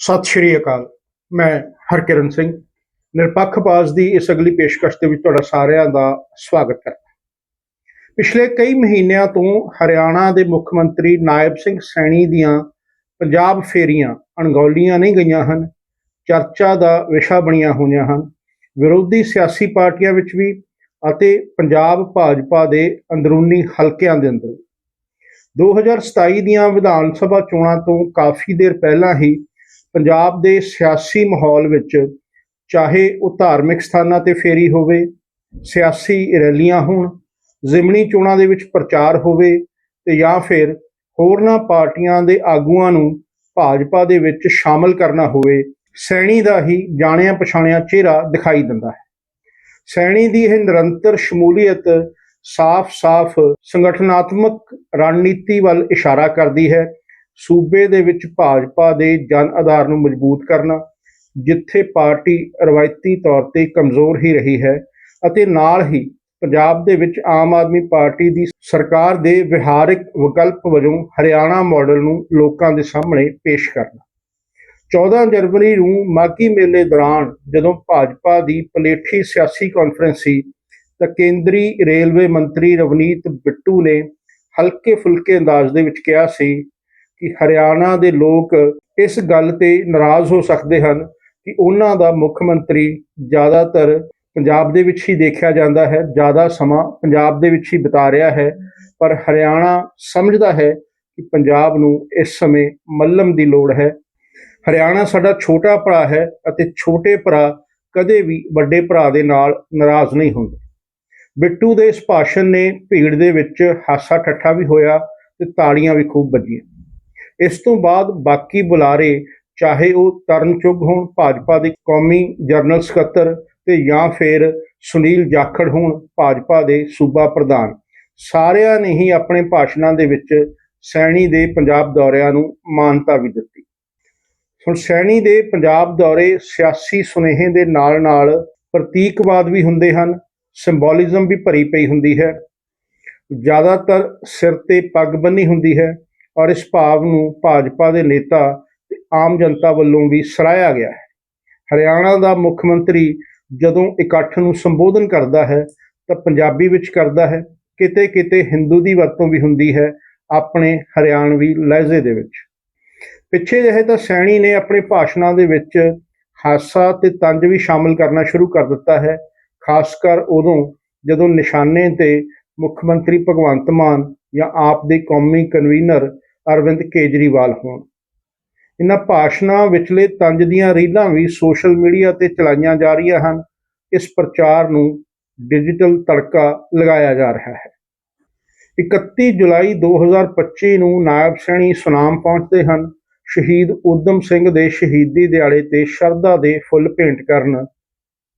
ਸਤਿ ਸ਼੍ਰੀ ਅਕਾਲ। ਮੈਂ ਹਰਕਿਰਨ ਸਿੰਘ। ਨਿਰਪੱਖ ਬਾਜ਼ ਦੀ ਇਸ ਅਗਲੀ ਪੇਸ਼ਕਸ਼ ਦੇ ਵਿੱਚ ਤੁਹਾਡਾ ਸਾਰਿਆਂ ਦਾ ਸਵਾਗਤ ਕਰਦਾ ਪਿਛਲੇ ਕਈ ਮਹੀਨਿਆਂ ਤੋਂ ਹਰਿਆਣਾ ਦੇ ਮੁੱਖ ਮੰਤਰੀ ਨਾਇਬ ਸਿੰਘ ਸੈਣੀ ਦੀਆਂ ਪੰਜਾਬ ਫੇਰੀਆਂ ਅਣਗੌਲੀਆਂ ਨਹੀਂ ਗਈਆਂ ਹਨ। ਚਰਚਾ ਦਾ ਵਿਸ਼ਾ ਬਣੀਆਂ ਹੋਈਆਂ ਹਨ। ਵਿਰੋਧੀ ਸਿਆਸੀ ਪਾਰਟੀਆਂ ਵਿੱਚ ਵੀ ਅਤੇ ਪੰਜਾਬ ਭਾਜਪਾ ਦੇ ਅੰਦਰੂਨੀ ਹਲਕਿਆਂ ਦੇ ਅੰਦਰ 2027 ਦੀਆਂ ਵਿਧਾਨ ਸਭਾ ਚੋਣਾਂ ਤੋਂ ਕਾਫੀ ਦੇਰ ਪਹਿਲਾਂ ਹੀ ਪੰਜਾਬ ਦੇ ਸਿਆਸੀ ਮਾਹੌਲ ਵਿੱਚ ਚਾਹੇ ਉਹ ਧਾਰਮਿਕ ਸਥਾਨਾਂ ਤੇ ਫੇਰੀ ਹੋਵੇ, ਸਿਆਸੀ ਰੈਲੀਆਂ ਹੋਣ, ਜ਼ਿਮਨੀ ਚੋਣਾਂ ਦੇ ਵਿੱਚ ਪ੍ਰਚਾਰ ਹੋਵੇ ਤੇ ਜਾਂ ਫਿਰ ਹੋਰਨਾਂ ਪਾਰਟੀਆਂ ਦੇ ਆਗੂਆਂ ਨੂੰ ਭਾਜਪਾ ਦੇ ਵਿੱਚ ਸ਼ਾਮਲ ਕਰਨਾ ਹੋਵੇ, ਸੈਣੀ ਦਾ ਹੀ ਜਾਣਿਆ ਪਛਾਣਿਆ ਚਿਹਰਾ ਦਿਖਾਈ ਦਿੰਦਾ ਹੈ। ਸੈਣੀ ਦੀ ਇਹ ਨਿਰੰਤਰ ਸ਼ਮੂਲੀਅਤ ਸਾਫ਼-ਸਾਫ਼ ਸੰਗਠਨਾਤਮਕ ਰਣਨੀਤੀ ਵੱਲ ਇਸ਼ਾਰਾ ਕਰਦੀ ਹੈ ਸੂਬੇ ਦੇ ਵਿੱਚ ਭਾਜਪਾ ਦੇ ਜਨ ਆਧਾਰ ਨੂੰ ਮਜ਼ਬੂਤ ਕਰਨਾ, ਜਿੱਥੇ ਪਾਰਟੀ ਰਵਾਇਤੀ ਤੌਰ ਤੇ ਕਮਜ਼ੋਰ ਹੀ ਰਹੀ ਹੈ ਅਤੇ ਨਾਲ ਹੀ ਪੰਜਾਬ ਦੇ ਵਿੱਚ ਆਮ ਆਦਮੀ ਪਾਰਟੀ ਦੀ ਸਰਕਾਰ ਦੇ ਵਿਹਾਰਿਕ ਵਿਕਲਪ ਵਜੋਂ ਹਰਿਆਣਾ ਮਾਡਲ ਨੂੰ ਲੋਕਾਂ ਦੇ ਸਾਹਮਣੇ ਪੇਸ਼ ਕਰਨਾ। 14 ਜਨਵਰੀ ਨੂੰ ਮਾਗੀ ਮੇਲੇ ਦੌਰਾਨ ਜਦੋਂ ਭਾਜਪਾ ਦੀ ਪਲੇਠੀ ਸਿਆਸੀ ਕਾਨਫਰੰਸ ਸੀ, ਤਾਂ ਕੇਂਦਰੀ ਰੇਲਵੇ ਮੰਤਰੀ ਰਵਨੀਤ ਬਿੱਟੂ ਨੇ ਹਲਕੇ ਫੁਲਕੇ ਅੰਦਾਜ਼ ਦੇ ਵਿੱਚ ਕਿਹਾ ਸੀ ਕਿ ਹਰਿਆਣਾ ਦੇ ਲੋਕ ਇਸ ਗੱਲ ਤੇ ਨਾਰਾਜ਼ ਹੋ ਸਕਦੇ ਹਨ ਕਿ ਉਹਨਾਂ ਦਾ ਮੁੱਖ ਮੰਤਰੀ ਜ਼ਿਆਦਾਤਰ ਪੰਜਾਬ ਦੇ ਵਿੱਚ ਹੀ ਦੇਖਿਆ ਜਾਂਦਾ ਹੈ, ਜ਼ਿਆਦਾ ਸਮਾਂ ਪੰਜਾਬ ਦੇ ਵਿੱਚ ਹੀ ਬਿਤਾ ਰਿਹਾ ਹੈ। ਪਰ ਹਰਿਆਣਾ ਸਮਝਦਾ ਹੈ ਕਿ ਪੰਜਾਬ ਨੂੰ ਇਸ ਸਮੇਂ ਮੱਲਮ ਦੀ ਲੋੜ ਹੈ। ਹਰਿਆਣਾ ਸਾਡਾ ਛੋਟਾ ਭਰਾ ਹੈ ਅਤੇ ਛੋਟੇ ਭਰਾ ਕਦੇ ਵੀ ਵੱਡੇ ਭਰਾ ਦੇ ਨਾਲ ਨਾਰਾਜ਼ ਨਹੀਂ ਹੁੰਦੇ। ਬਿੱਟੂ ਦੇ ਇਸ ਭਾਸ਼ਣ ਨੇ ਭੀੜ ਦੇ ਵਿੱਚ ਹਾਸਾ ਠੱਠਾ ਵੀ ਹੋਇਆ ਤੇ ਤਾੜੀਆਂ ਵੀ ਖੂਬ ਵੱਜੀਆਂ। ਇਸ ਤੋਂ ਬਾਅਦ ਬਾਕੀ ਬੁਲਾਰੇ, ਚਾਹੇ ਉਹ ਤਰਨ ਚੁੱਗ ਹੋਣ, ਭਾਜਪਾ ਦੇ ਕੌਮੀ ਜਨਰਲ ਸਕੱਤਰ ਤੇ ਜਾਂ ਫਿਰ ਸੁਨੀਲ ਜਾਖੜ ਹੋਣ, ਭਾਜਪਾ ਦੇ ਸੂਬਾ ਪ੍ਰਧਾਨ। ਸਾਰਿਆਂ ਨੇ ਹੀ ਆਪਣੇ ਭਾਸ਼ਣਾਂ ਦੇ ਵਿੱਚ ਸੈਣੀ ਦੇ ਪੰਜਾਬ ਦੌਰਿਆਂ ਨੂੰ ਮਾਨਤਾ ਵੀ ਦਿੱਤੀ। ਹੁਣ ਸੈਣੀ ਦੇ ਪੰਜਾਬ ਦੌਰੇ ਸਿਆਸੀ ਸੁਨੇਹੇ ਦੇ ਨਾਲ-ਨਾਲ ਪ੍ਰਤੀਕਵਾਦ ਵੀ ਹੁੰਦੇ ਹਨ, ਸਿੰਬੋਲਿਜ਼ਮ ਵੀ ਭਰੀ ਪਈ ਹੁੰਦੀ ਹੈ। ਜ਼ਿਆਦਾਤਰ ਸਿਰ ਤੇ ਪੱਗ ਬੰਨੀ ਹੁੰਦੀ ਹੈ। ਔਰ ਇਸ ਭਾਵ ਨੂੰ ਭਾਜਪਾ ਦੇ ਨੇਤਾ ਤੇ ਆਮ ਜਨਤਾ ਵੱਲੋਂ ਵੀ ਸਰਾਹਿਆ ਗਿਆ ਹੈ। ਹਰਿਆਣਾ ਦਾ ਮੁੱਖ ਮੰਤਰੀ ਜਦੋਂ ਇਕੱਠ ਨੂੰ ਸੰਬੋਧਨ ਕਰਦਾ ਹੈ, ਤਾਂ ਪੰਜਾਬੀ ਵਿੱਚ ਕਰਦਾ ਹੈ ਕਿਤੇ ਕਿਤੇ ਹਿੰਦੂ ਦੀ ਵਰਤੋਂ ਵੀ ਹੁੰਦੀ ਹੈ ਆਪਣੇ ਹਰਿਆਣਵੀ ਲਹਿਜ਼ੇ ਦੇ ਵਿੱਚ। ਪਿੱਛੇ ਜਿਹੇ ਤਾਂ ਸੈਣੀ ਨੇ ਆਪਣੇ ਭਾਸ਼ਣਾਂ ਦੇ ਵਿੱਚ ਹਾਸਾ ਤੇ ਤੰਜ ਵੀ ਸ਼ਾਮਲ ਕਰਨਾ ਸ਼ੁਰੂ ਕਰ ਦਿੱਤਾ ਹੈ, ਖਾਸ ਕਰ ਉਦੋਂ ਜਦੋਂ ਨਿਸ਼ਾਨੇ ਤੇ ਮੁੱਖ ਮੰਤਰੀ ਭਗਵੰਤ ਮਾਨ ਜਾਂ ਆਪ ਦੇ ਕੌਮੀ ਕਨਵੀਨਰ ਅਰਵਿੰਦ ਕੇਜਰੀਵਾਲ ਹੋਣ। ਇਹਨਾਂ ਭਾਸ਼ਣਾਂ ਵਿਚਲੇ ਤੰਜ ਦੀਆਂ ਰੀਲਾਂ ਵੀ ਸੋਸ਼ਲ ਮੀਡੀਆ ਤੇ ਚਲਾਈਆਂ ਜਾ ਰਹੀਆਂ ਹਨ। ਇਸ ਪ੍ਰਚਾਰ ਨੂੰ ਡਿਜੀਟਲ ਤੜਕਾ ਲਗਾਇਆ ਜਾ ਰਿਹਾ ਹੈ। 31 ਜੁਲਾਈ 2025 ਨੂੰ ਨਾਇਬ ਸੈਣੀ ਸੁਨਾਮ ਪਹੁੰਚਦੇ ਹਨ। ਸ਼ਹੀਦ ਊਧਮ ਸਿੰਘ ਦੇ ਸ਼ਹੀਦੀ ਦਿਹਾੜੇ ਤੇ ਸ਼ਰਧਾ ਦੇ ਫੁੱਲ ਭੇਂਟ ਕਰਨ।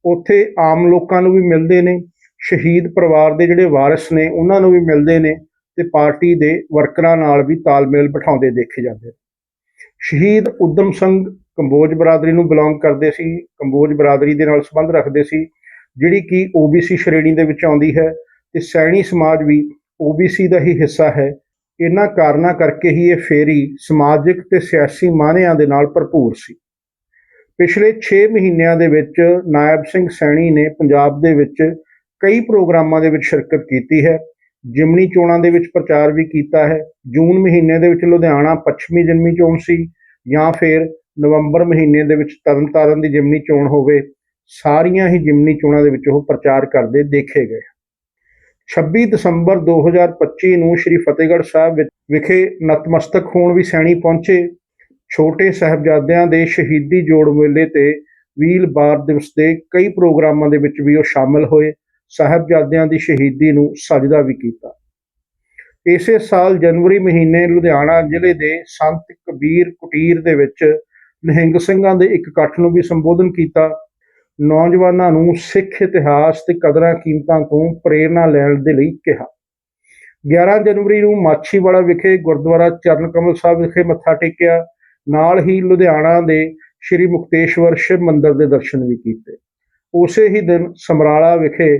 ਉੱਥੇ ਆਮ ਲੋਕਾਂ ਨੂੰ ਵੀ ਮਿਲਦੇ ਨੇ। ਸ਼ਹੀਦ ਪਰਿਵਾਰ ਦੇ ਜਿਹੜੇ ਵਾਰਿਸ ਨੇ, ਉਹਨਾਂ ਨੂੰ ਵੀ ਮਿਲਦੇ ਨੇ। ਤੇ ਪਾਰਟੀ ਦੇ ਵਰਕਰਾਂ ਨਾਲ ਵੀ ਤਾਲਮੇਲ ਬਿਠਾਉਂਦੇ ਦੇਖੇ ਜਾਂਦੇ ਸ਼ਹੀਦ ਊਧਮ ਸਿੰਘ ਕੰਬੋਜ ਬਰਾਦਰੀ ਨੂੰ ਬਿਲੋਂਗ ਕਰਦੇ ਸੀ, ਕੰਬੋਜ ਬਰਾਦਰੀ ਦੇ ਨਾਲ ਸੰਬੰਧ ਰੱਖਦੇ ਸੀ, ਜਿਹੜੀ ਕਿ OBC ਸ਼੍ਰੇਣੀ ਦੇ ਵਿੱਚ ਆਉਂਦੀ ਹੈ ਤੇ ਸੈਣੀ ਸਮਾਜ ਵੀ OBC ਦਾ ਹੀ ਹਿੱਸਾ ਹੈ। ਇਹਨਾਂ ਕਾਰਨਾਂ ਕਰਕੇ ਹੀ ਇਹ ਫੇਰੀ ਸਮਾਜਿਕ ਤੇ ਸਿਆਸੀ ਮਾਨਿਆਂ ਦੇ ਨਾਲ ਭਰਪੂਰ ਸੀ। ਪਿਛਲੇ 6 ਮਹੀਨਿਆਂ ਦੇ ਵਿੱਚ ਨਾਇਬ ਸਿੰਘ ਸੈਣੀ ਨੇ ਪੰਜਾਬ ਦੇ ਵਿੱਚ ਕਈ ਪ੍ਰੋਗਰਾਮਾਂ ਦੇ ਵਿੱਚ ਸ਼ਿਰਕਤ ਕੀਤੀ ਹੈ। ਜਿਮਨੀ ਚੋਣਾਂ ਦੇ ਵਿੱਚ ਪ੍ਰਚਾਰ ਵੀ ਕੀਤਾ ਹੈ। ਜੂਨ ਮਹੀਨੇ ਦੇ ਵਿੱਚ ਲੁਧਿਆਣਾ ਪੱਛਮੀ ਜਿਮਨੀ ਚੋਣ ਸੀ ਜਾਂ ਫਿਰ ਨਵੰਬਰ ਮਹੀਨੇ ਦੇ ਵਿੱਚ ਤਰਨਤਾਰਨ ਦੀ ਜਿਮਨੀ ਚੋਣ ਹੋਵੇ, ਸਾਰੀਆਂ ਹੀ ਜਿਮਨੀ ਚੋਣਾਂ ਦੇ ਵਿੱਚ ਉਹ ਪ੍ਰਚਾਰ ਕਰਦੇ ਦੇਖੇ ਗਏ। 26 ਦਸੰਬਰ 2025 ਨੂੰ ਸ੍ਰੀ ਫਤਿਹਗੜ੍ਹ ਸਾਹਿਬ ਵਿੱਚ ਵਿਖੇ ਨਤਮਸਤਕ ਹੋਣ ਵੀ ਸੈਣੀ ਪਹੁੰਚੇ। ਛੋਟੇ ਸਾਹਿਬਜ਼ਾਦਿਆਂ ਦੇ ਸ਼ਹੀਦੀ ਜੋੜ ਮੇਲੇ ਤੇ ਵੀਲ ਬਾਰ ਦਿਵਸ ਦੇ ਕਈ ਪ੍ਰੋਗਰਾਮਾਂ ਦੇ ਵਿੱਚ ਵੀ ਉਹ ਸ਼ਾਮਲ ਹੋਏ। ਸਾਹਿਬਜ਼ਾਦਿਆਂ ਦੀ ਸ਼ਹੀਦੀ ਨੂੰ ਸਜਦਾ ਵੀ ਕੀਤਾ। ਇਸੇ ਸਾਲ ਜਨਵਰੀ ਮਹੀਨੇ ਲੁਧਿਆਣਾ ਜ਼ਿਲ੍ਹੇ ਦੇ ਸੰਤ ਕਬੀਰ ਕੁਟੀਰ ਦੇ ਵਿੱਚ ਨਿਹੰਗ ਸਿੰਘਾਂ ਦੇ ਇੱਕ ਇਕੱਠ ਨੂੰ ਵੀ ਸੰਬੋਧਨ ਕੀਤਾ। ਨੌਜਵਾਨਾਂ ਨੂੰ ਸਿੱਖ ਇਤਿਹਾਸ ਤੇ ਕਦਰਾਂ ਕੀਮਤਾਂ ਤੋਂ ਪ੍ਰੇਰਣਾ ਲੈਣ ਦੇ ਲਈ ਕਿਹਾ। 11 ਜਨਵਰੀ ਨੂੰ ਮਾਛੀਵਾੜਾ ਵਿਖੇ ਗੁਰਦੁਆਰਾ ਚਰਨ ਕਮਲ ਸਾਹਿਬ ਵਿਖੇ ਮੱਥਾ ਟੇਕਿਆ। ਨਾਲ ਹੀ ਲੁਧਿਆਣਾ ਦੇ ਸ਼੍ਰੀ ਮੁਕਤੇਸ਼ਵਰ ਸ਼ਿਵ ਮੰਦਿਰ ਦੇ ਦਰਸ਼ਨ ਵੀ ਕੀਤੇ। ਉਸੇ ਹੀ ਦਿਨ ਸਮਰਾਲਾ ਵਿਖੇ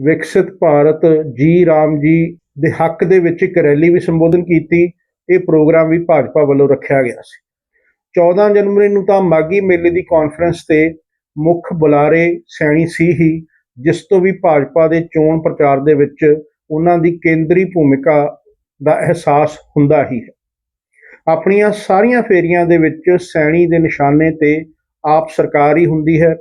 ਵਿਕਸਿਤ ਭਾਰਤ ਜੀ ਰਾਮ ਜੀ ਦੇ ਹੱਕ ਦੇ ਵਿੱਚ ਇੱਕ ਰੈਲੀ ਵੀ ਸੰਬੋਧਨ ਕੀਤੀ, ਇਹ ਪ੍ਰੋਗਰਾਮ ਵੀ ਭਾਜਪਾ ਵੱਲੋਂ ਰੱਖਿਆ ਗਿਆ ਸੀ। 14 ਜਨਵਰੀ ਨੂੰ ਤਾਂ ਮਾਗੀ ਮੇਲੇ ਦੀ ਕਾਨਫਰੰਸ ਤੇ ਮੁੱਖ ਬੁਲਾਰੇ ਸੈਣੀ ਸੀ ਹੀ ਜਿਸ ਤੋਂ ਵੀ ਭਾਜਪਾ ਦੇ ਚੋਣ ਪ੍ਰਚਾਰ ਦੇ ਵਿੱਚ ਉਹਨਾਂ ਦੀ ਕੇਂਦਰੀ ਭੂਮਿਕਾ ਦਾ ਅਹਿਸਾਸ ਹੁੰਦਾ ਹੀ ਹੈ। ਆਪਣੀਆਂ ਸਾਰੀਆਂ ਫੇਰੀਆਂ ਦੇ ਵਿੱਚ ਸੈਣੀ ਦੇ ਨਿਸ਼ਾਨੇ ਤੇ ਆਪ ਸਰਕਾਰ ਹੀ ਹੁੰਦੀ ਹੈ।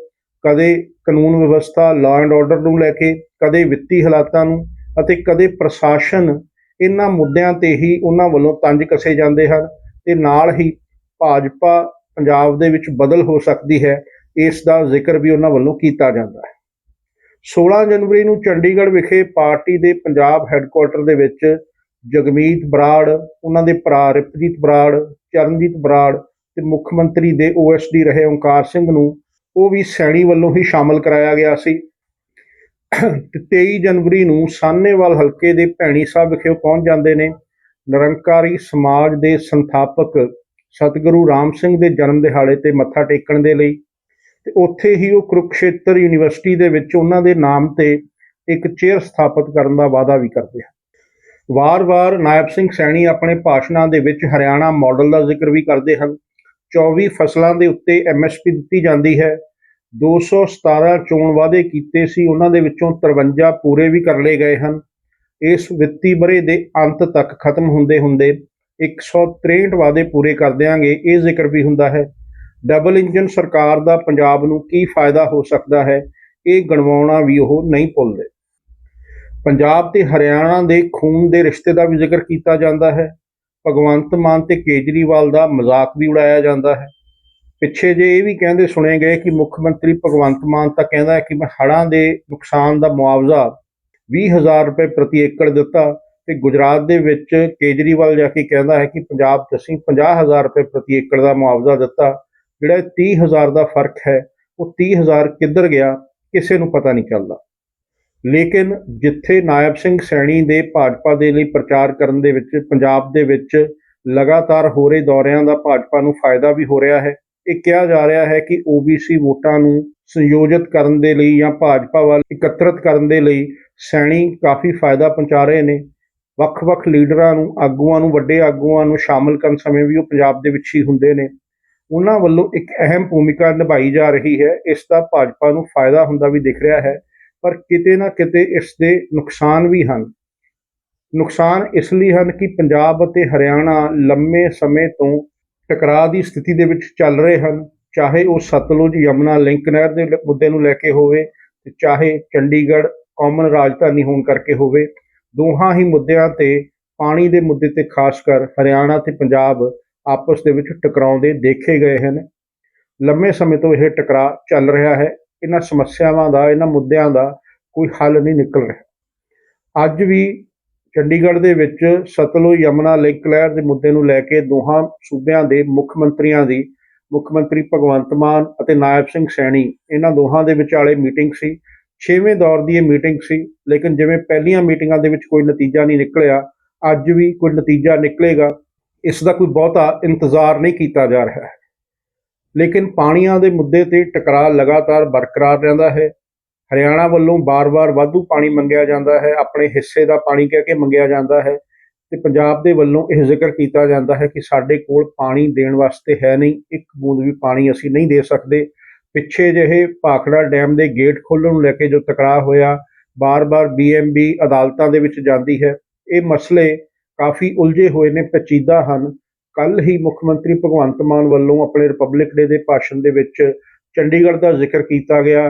ਕਦੇ ਕਾਨੂੰਨ ਵਿਵਸਥਾ ਲਾਅ ਐਂਡ ਆਰਡਰ ਨੂੰ ਲੈ ਕੇ ਕਦੇ ਵਿੱਤੀ ਹਾਲਾਤਾਂ ਨੂੰ ਅਤੇ ਕਦੇ ਪ੍ਰਸ਼ਾਸਨ ਇਹਨਾਂ ਮੁੱਦਿਆਂ ਤੇ ਹੀ ਉਹਨਾਂ ਵੱਲੋਂ ਤੰਜ ਕਸੇ ਜਾਂਦੇ ਹਨ ਤੇ ਨਾਲ ਹੀ ਭਾਜਪਾ ਪੰਜਾਬ ਦੇ ਵਿੱਚ ਬਦਲ ਹੋ ਸਕਦੀ ਹੈ, ਇਸ ਦਾ ਜ਼ਿਕਰ ਵੀ ਉਹਨਾਂ ਵੱਲੋਂ ਕੀਤਾ ਜਾਂਦਾ ਹੈ। 16 ਜਨਵਰੀ ਨੂੰ ਚੰਡੀਗੜ੍ਹ ਵਿਖੇ ਪਾਰਟੀ ਦੇ ਪੰਜਾਬ ਹੈੱਡਕੁਆਰਟਰ ਦੇ ਵਿੱਚ ਜਗਮੀਤ ਬਰਾੜ, ਉਹਨਾਂ ਦੇ ਭਰਾ ਰਿਪਜੀਤ ਬਰਾੜ, ਚਰਨਜੀਤ ਬਰਾੜ ਤੇ ਮੁੱਖ ਮੰਤਰੀ ਦੇ ਓਐਸਡੀ ਰਹੇ ਓਂਕਾਰ ਸਿੰਘ ਨੂੰ ਉਹ ਵੀ ਸੈਣੀ ਵੱਲੋਂ ਹੀ ਸ਼ਾਮਲ ਕਰਾਇਆ ਗਿਆ ਸੀ। ਤੇ 23 ਜਨਵਰੀ ਨੂੰ ਸਾਹਨੇਵਾਲ ਹਲਕੇ ਦੇ ਭੈਣੀ ਸਾਹਿਬ ਵਿਖੇ ਉਹ ਪਹੁੰਚ ਜਾਂਦੇ ਨੇ। ਨਿਰੰਕਾਰੀ ਸਮਾਜ ਦੇ ਸੰਥਾਪਕ ਸਤਿਗੁਰੂ ਰਾਮ ਸਿੰਘ ਦੇ ਜਨਮ ਦਿਹਾੜੇ ਤੇ ਮੱਥਾ ਟੇਕਣ ਦੇ ਲਈ ਤੇ ਉੱਥੇ ਹੀ ਉਹ ਕੁਰੂਕਸ਼ੇਤਰ ਯੂਨੀਵਰਸਿਟੀ ਦੇ ਵਿੱਚ ਉਹਨਾਂ ਦੇ ਨਾਮ ਤੇ ਇੱਕ ਚੇਅਰ ਸਥਾਪਿਤ ਕਰਨ ਦਾ ਵਾਅਦਾ ਵੀ ਕਰਦੇ ਹਨ ਵਾਰ-ਵਾਰ ਨਾਇਬ ਸਿੰਘ ਸੈਣੀ ਆਪਣੇ ਭਾਸ਼ਣਾਂ ਦੇ ਵਿੱਚ ਹਰਿਆਣਾ ਮਾਡਲ ਦਾ ਜ਼ਿਕਰ ਵੀ ਕਰਦੇ ਹਨ। 24 ਫਸਲਾਂ ਦੇ ਉੱਤੇ ਐਮਐਸਪੀ ਦਿੱਤੀ ਜਾਂਦੀ ਹੈ। 217 ਚੋਣ ਵਾਅਦੇ ਕੀਤੇ ਸੀ। ਉਹਨਾਂ ਦੇ ਵਿੱਚੋਂ 53 ਪੂਰੇ ਵੀ ਕਰ ਲਏ ਗਏ ਹਨ। ਇਸ ਵਿੱਤੀ ਬਰੇ ਦੇ ਅੰਤ ਤੱਕ ਖਤਮ ਹੁੰਦੇ ਹੁੰਦੇ 163 ਵਾਅਦੇ ਪੂਰੇ ਕਰ ਦਿਆਂਗੇ। ਇਹ ਜ਼ਿਕਰ ਵੀ ਹੁੰਦਾ ਹੈ, ਡਬਲ ਇੰਜਨ ਸਰਕਾਰ ਦਾ ਪੰਜਾਬ ਨੂੰ ਕੀ ਫਾਇਦਾ ਹੋ ਸਕਦਾ ਹੈ? ਇਹ ਗਣਵਾਉਣਾ ਵੀ ਉਹ ਨਹੀਂ ਭੁੱਲਦੇ। ਪੰਜਾਬ ਤੇ ਹਰਿਆਣਾ ਦੇ ਖੂਨ ਦੇ ਰਿਸ਼ਤੇ ਦਾ ਵੀ ਜ਼ਿਕਰ ਕੀਤਾ ਜਾਂਦਾ ਹੈ। ਭਗਵੰਤ ਮਾਨ ਤੇ ਕੇਜਰੀਵਾਲ ਦਾ ਮਜ਼ਾਕ ਵੀ ਉਡਾਇਆ ਜਾਂਦਾ ਹੈ। ਪਿੱਛੇ ਜੇ ਇਹ ਵੀ ਕਹਿੰਦੇ ਸੁਣੇ ਗਏ ਕਿ ਮੁੱਖ ਮੰਤਰੀ ਭਗਵੰਤ ਮਾਨ ਤਾਂ ਕਹਿੰਦਾ ਹੈ ਕਿ ਮੈਂ ਹੜ੍ਹਾਂ ਦੇ ਨੁਕਸਾਨ ਦਾ ਮੁਆਵਜ਼ਾ 20000 ਰੁਪਏ ਪ੍ਰਤੀ ਏਕੜ ਦਿੱਤਾ ਤੇ ਗੁਜਰਾਤ ਦੇ ਵਿੱਚ ਕੇਜਰੀਵਾਲ ਜਾ ਕੇ ਕਹਿੰਦਾ ਹੈ ਕਿ ਪੰਜਾਬ 'ਚ ਅਸੀਂ 50000 ਰੁਪਏ ਪ੍ਰਤੀ ਏਕੜ ਦਾ ਮੁਆਵਜ਼ਾ ਦਿੱਤਾ, ਜਿਹੜਾ ਇਹ 30000 ਦਾ ਫ਼ਰਕ ਹੈ, ਉਹ 30000 ਕਿੱਧਰ ਗਿਆ, ਕਿਸੇ ਨੂੰ ਪਤਾ ਨਹੀਂ ਚੱਲਦਾ। ਲੇਕਿਨ ਜਿੱਥੇ ਨਾਇਬ ਸਿੰਘ ਸੈਣੀ ਦੇ ਭਾਜਪਾ ਦੇ ਲਈ ਪ੍ਰਚਾਰ ਕਰਨ ਦੇ ਵਿੱਚ, ਪੰਜਾਬ ਦੇ ਵਿੱਚ ਲਗਾਤਾਰ ਹੋ ਰਹੇ ਦੌਰਿਆਂ ਦਾ ਭਾਜਪਾ ਨੂੰ ਫਾਇਦਾ ਵੀ ਹੋ ਰਿਹਾ ਹੈ, ਇਹ ਕਿਹਾ ਜਾ ਰਿਹਾ ਹੈ ਕਿ OBC ਵੋਟਾਂ ਨੂੰ ਸੰਯੋਜਿਤ ਕਰਨ ਦੇ ਲਈ ਜਾਂ ਭਾਜਪਾ ਵੱਲ ਇਕੱਤਰਿਤ ਕਰਨ ਦੇ ਲਈ ਸੈਣੀ ਕਾਫੀ ਫਾਇਦਾ ਪਹੁੰਚਾ ਰਹੇ ਨੇ। ਵੱਖ-ਵੱਖ ਲੀਡਰਾਂ ਨੂੰ, ਆਗੂਆਂ ਨੂੰ, ਵੱਡੇ ਆਗੂਆਂ ਨੂੰ ਸ਼ਾਮਲ ਕਰਨ ਸਮੇਂ ਵੀ ਉਹ ਪੰਜਾਬ ਦੇ ਵਿੱਚ ਹੀ ਹੁੰਦੇ ਨੇ। ਉਹਨਾਂ ਵੱਲੋਂ ਇੱਕ ਅਹਿਮ ਭੂਮਿਕਾ ਨਿਭਾਈ ਜਾ ਰਹੀ ਹੈ, ਇਸ ਦਾ ਭਾਜਪਾ ਨੂੰ ਫਾਇਦਾ ਹੁੰਦਾ ਵੀ ਦਿਖ ਰਿਹਾ ਹੈ। ਪਰ ਕਿਤੇ ਨਾ ਕਿਤੇ ਇਸ ਦੇ ਨੁਕਸਾਨ ਵੀ ਹਨ। ਨੁਕਸਾਨ ਇਸ ਲਈ ਹਨ ਕਿ ਪੰਜਾਬ ਅਤੇ ਹਰਿਆਣਾ ਲੰਮੇ ਸਮੇਂ ਤੋਂ ਟਕਰਾਅ ਦੀ ਸਥਿਤੀ ਦੇ ਵਿੱਚ ਚੱਲ ਰਹੇ ਹਨ। ਚਾਹੇ ਉਹ ਸਤਲੁਜ, ਯਮਨਾ ਲਿੰਕ ਨਹਿਰ ਦੇ ਲ- ਮੁੱਦੇ ਨੂੰ ਲੈ ਕੇ ਹੋਵੇ ਤੇ ਚਾਹੇ ਚੰਡੀਗੜ੍ਹ ਕਾਮਨ ਰਾਜਧਾਨੀ ਹੋਣ ਕਰਕੇ ਹੋਵੇ, ਦੋਹਾਂ ਹੀ ਮੁੱਦਿਆਂ ਤੇ ਪਾਣੀ ਦੇ ਮੁੱਦੇ ਤੇ ਖਾਸ ਕਰ ਹਰਿਆਣਾ ਤੇ ਪੰਜਾਬ ਆਪਸ ਦੇ ਵਿੱਚ ਟਕਰਾਉਂਦੇ ਦੇਖੇ ਗਏ ਹਨ। ਲੰਮੇ ਸਮੇਂ ਤੋਂ ਇਹ ਟਕਰਾਅ ਚੱਲ ਰਿਹਾ ਹੈ। ਇਹਨਾਂ ਸਮੱਸਿਆਵਾਂ ਦਾ, ਇਹਨਾਂ ਮੁੱਦਿਆਂ ਦਾ ਕੋਈ ਹੱਲ ਨਹੀਂ ਨਿਕਲ ਰਿਹਾ। ਅੱਜ ਵੀ ਚੰਡੀਗੜ੍ਹ ਦੇ ਵਿੱਚ ਸਤਲੁਜ ਯਮਨਾ ਲਿੰਕ ਲਹਿਰ ਦੇ ਮੁੱਦੇ ਨੂੰ ਲੈ ਕੇ ਦੋਹਾਂ ਸੂਬਿਆਂ ਦੇ ਮੁੱਖ ਮੰਤਰੀਆਂ ਦੀ, ਮੁੱਖ ਮੰਤਰੀ ਭਗਵੰਤ ਮਾਨ ਅਤੇ ਨਾਇਬ ਸਿੰਘ ਸੈਣੀ, ਇਹਨਾਂ ਦੋਹਾਂ ਦੇ ਵਿਚਾਲੇ ਮੀਟਿੰਗ ਸੀ। ਛੇਵੇਂ ਦੌਰ ਦੀ ਇਹ ਮੀਟਿੰਗ ਸੀ, ਲੇਕਿਨ ਜਿਵੇਂ ਪਹਿਲੀਆਂ ਮੀਟਿੰਗਾਂ ਦੇ ਵਿੱਚ ਕੋਈ ਨਤੀਜਾ ਨਹੀਂ ਨਿਕਲਿਆ, ਅੱਜ ਵੀ ਕੋਈ ਨਤੀਜਾ ਨਿਕਲੇਗਾ, ਇਸ ਦਾ ਕੋਈ ਬਹੁਤਾ ਇੰਤਜ਼ਾਰ ਨਹੀਂ ਕੀਤਾ ਜਾ ਰਿਹਾ ਹੈ। ਲੇਕਿਨ ਪਾਣੀਆਂ ਦੇ ਮੁੱਦੇ ਤੇ ਟਕਰਾਅ ਲਗਾਤਾਰ ਬਰਕਰਾਰ ਰਹਿੰਦਾ ਹੈ। ਹਰਿਆਣਾ ਵੱਲੋਂ ਬਾਰ-ਬਾਰ ਵਾਧੂ ਪਾਣੀ ਮੰਗਿਆ ਜਾਂਦਾ ਹੈ, ਆਪਣੇ ਹਿੱਸੇ ਦਾ ਪਾਣੀ ਕਹਿ ਕੇ ਮੰਗਿਆ ਜਾਂਦਾ ਹੈ ਤੇ ਪੰਜਾਬ ਦੇ ਵੱਲੋਂ ਇਹ ਜ਼ਿਕਰ ਕੀਤਾ ਜਾਂਦਾ ਹੈ ਕਿ ਸਾਡੇ ਕੋਲ ਪਾਣੀ ਦੇਣ ਵਾਸਤੇ ਹੈ ਨਹੀਂ, ਇੱਕ ਬੂੰਦ ਵੀ ਪਾਣੀ ਅਸੀਂ ਨਹੀਂ ਦੇ ਸਕਦੇ। ਪਿੱਛੇ ਜਿਹੇ ਭਾਖੜਾ ਡੈਮ ਦੇ ਗੇਟ ਖੋਲ੍ਹਣ ਨੂੰ ਲੈ ਕੇ ਜੋ ਟਕਰਾਅ ਹੋਇਆ, ਬਾਰ-ਬਾਰ ਬੀਐਮਬੀ ਅਦਾਲਤਾਂ ਦੇ ਵਿੱਚ ਜਾਂਦੀ ਹੈ। ਇਹ ਮਸਲੇ ਕਾਫੀ ਉਲਝੇ ਹੋਏ ਨੇ, ਪਚੀਦਾ ਹਨ। ਕੱਲ ਹੀ ਮੁੱਖ ਮੰਤਰੀ ਭਗਵੰਤ ਮਾਨ ਵੱਲੋਂ ਆਪਣੇ ਰਿਪਬਲਿਕ ਡੇ ਦੇ ਭਾਸ਼ਣ ਦੇ ਵਿੱਚ ਚੰਡੀਗੜ੍ਹ ਦਾ ਜ਼ਿਕਰ ਕੀਤਾ ਗਿਆ,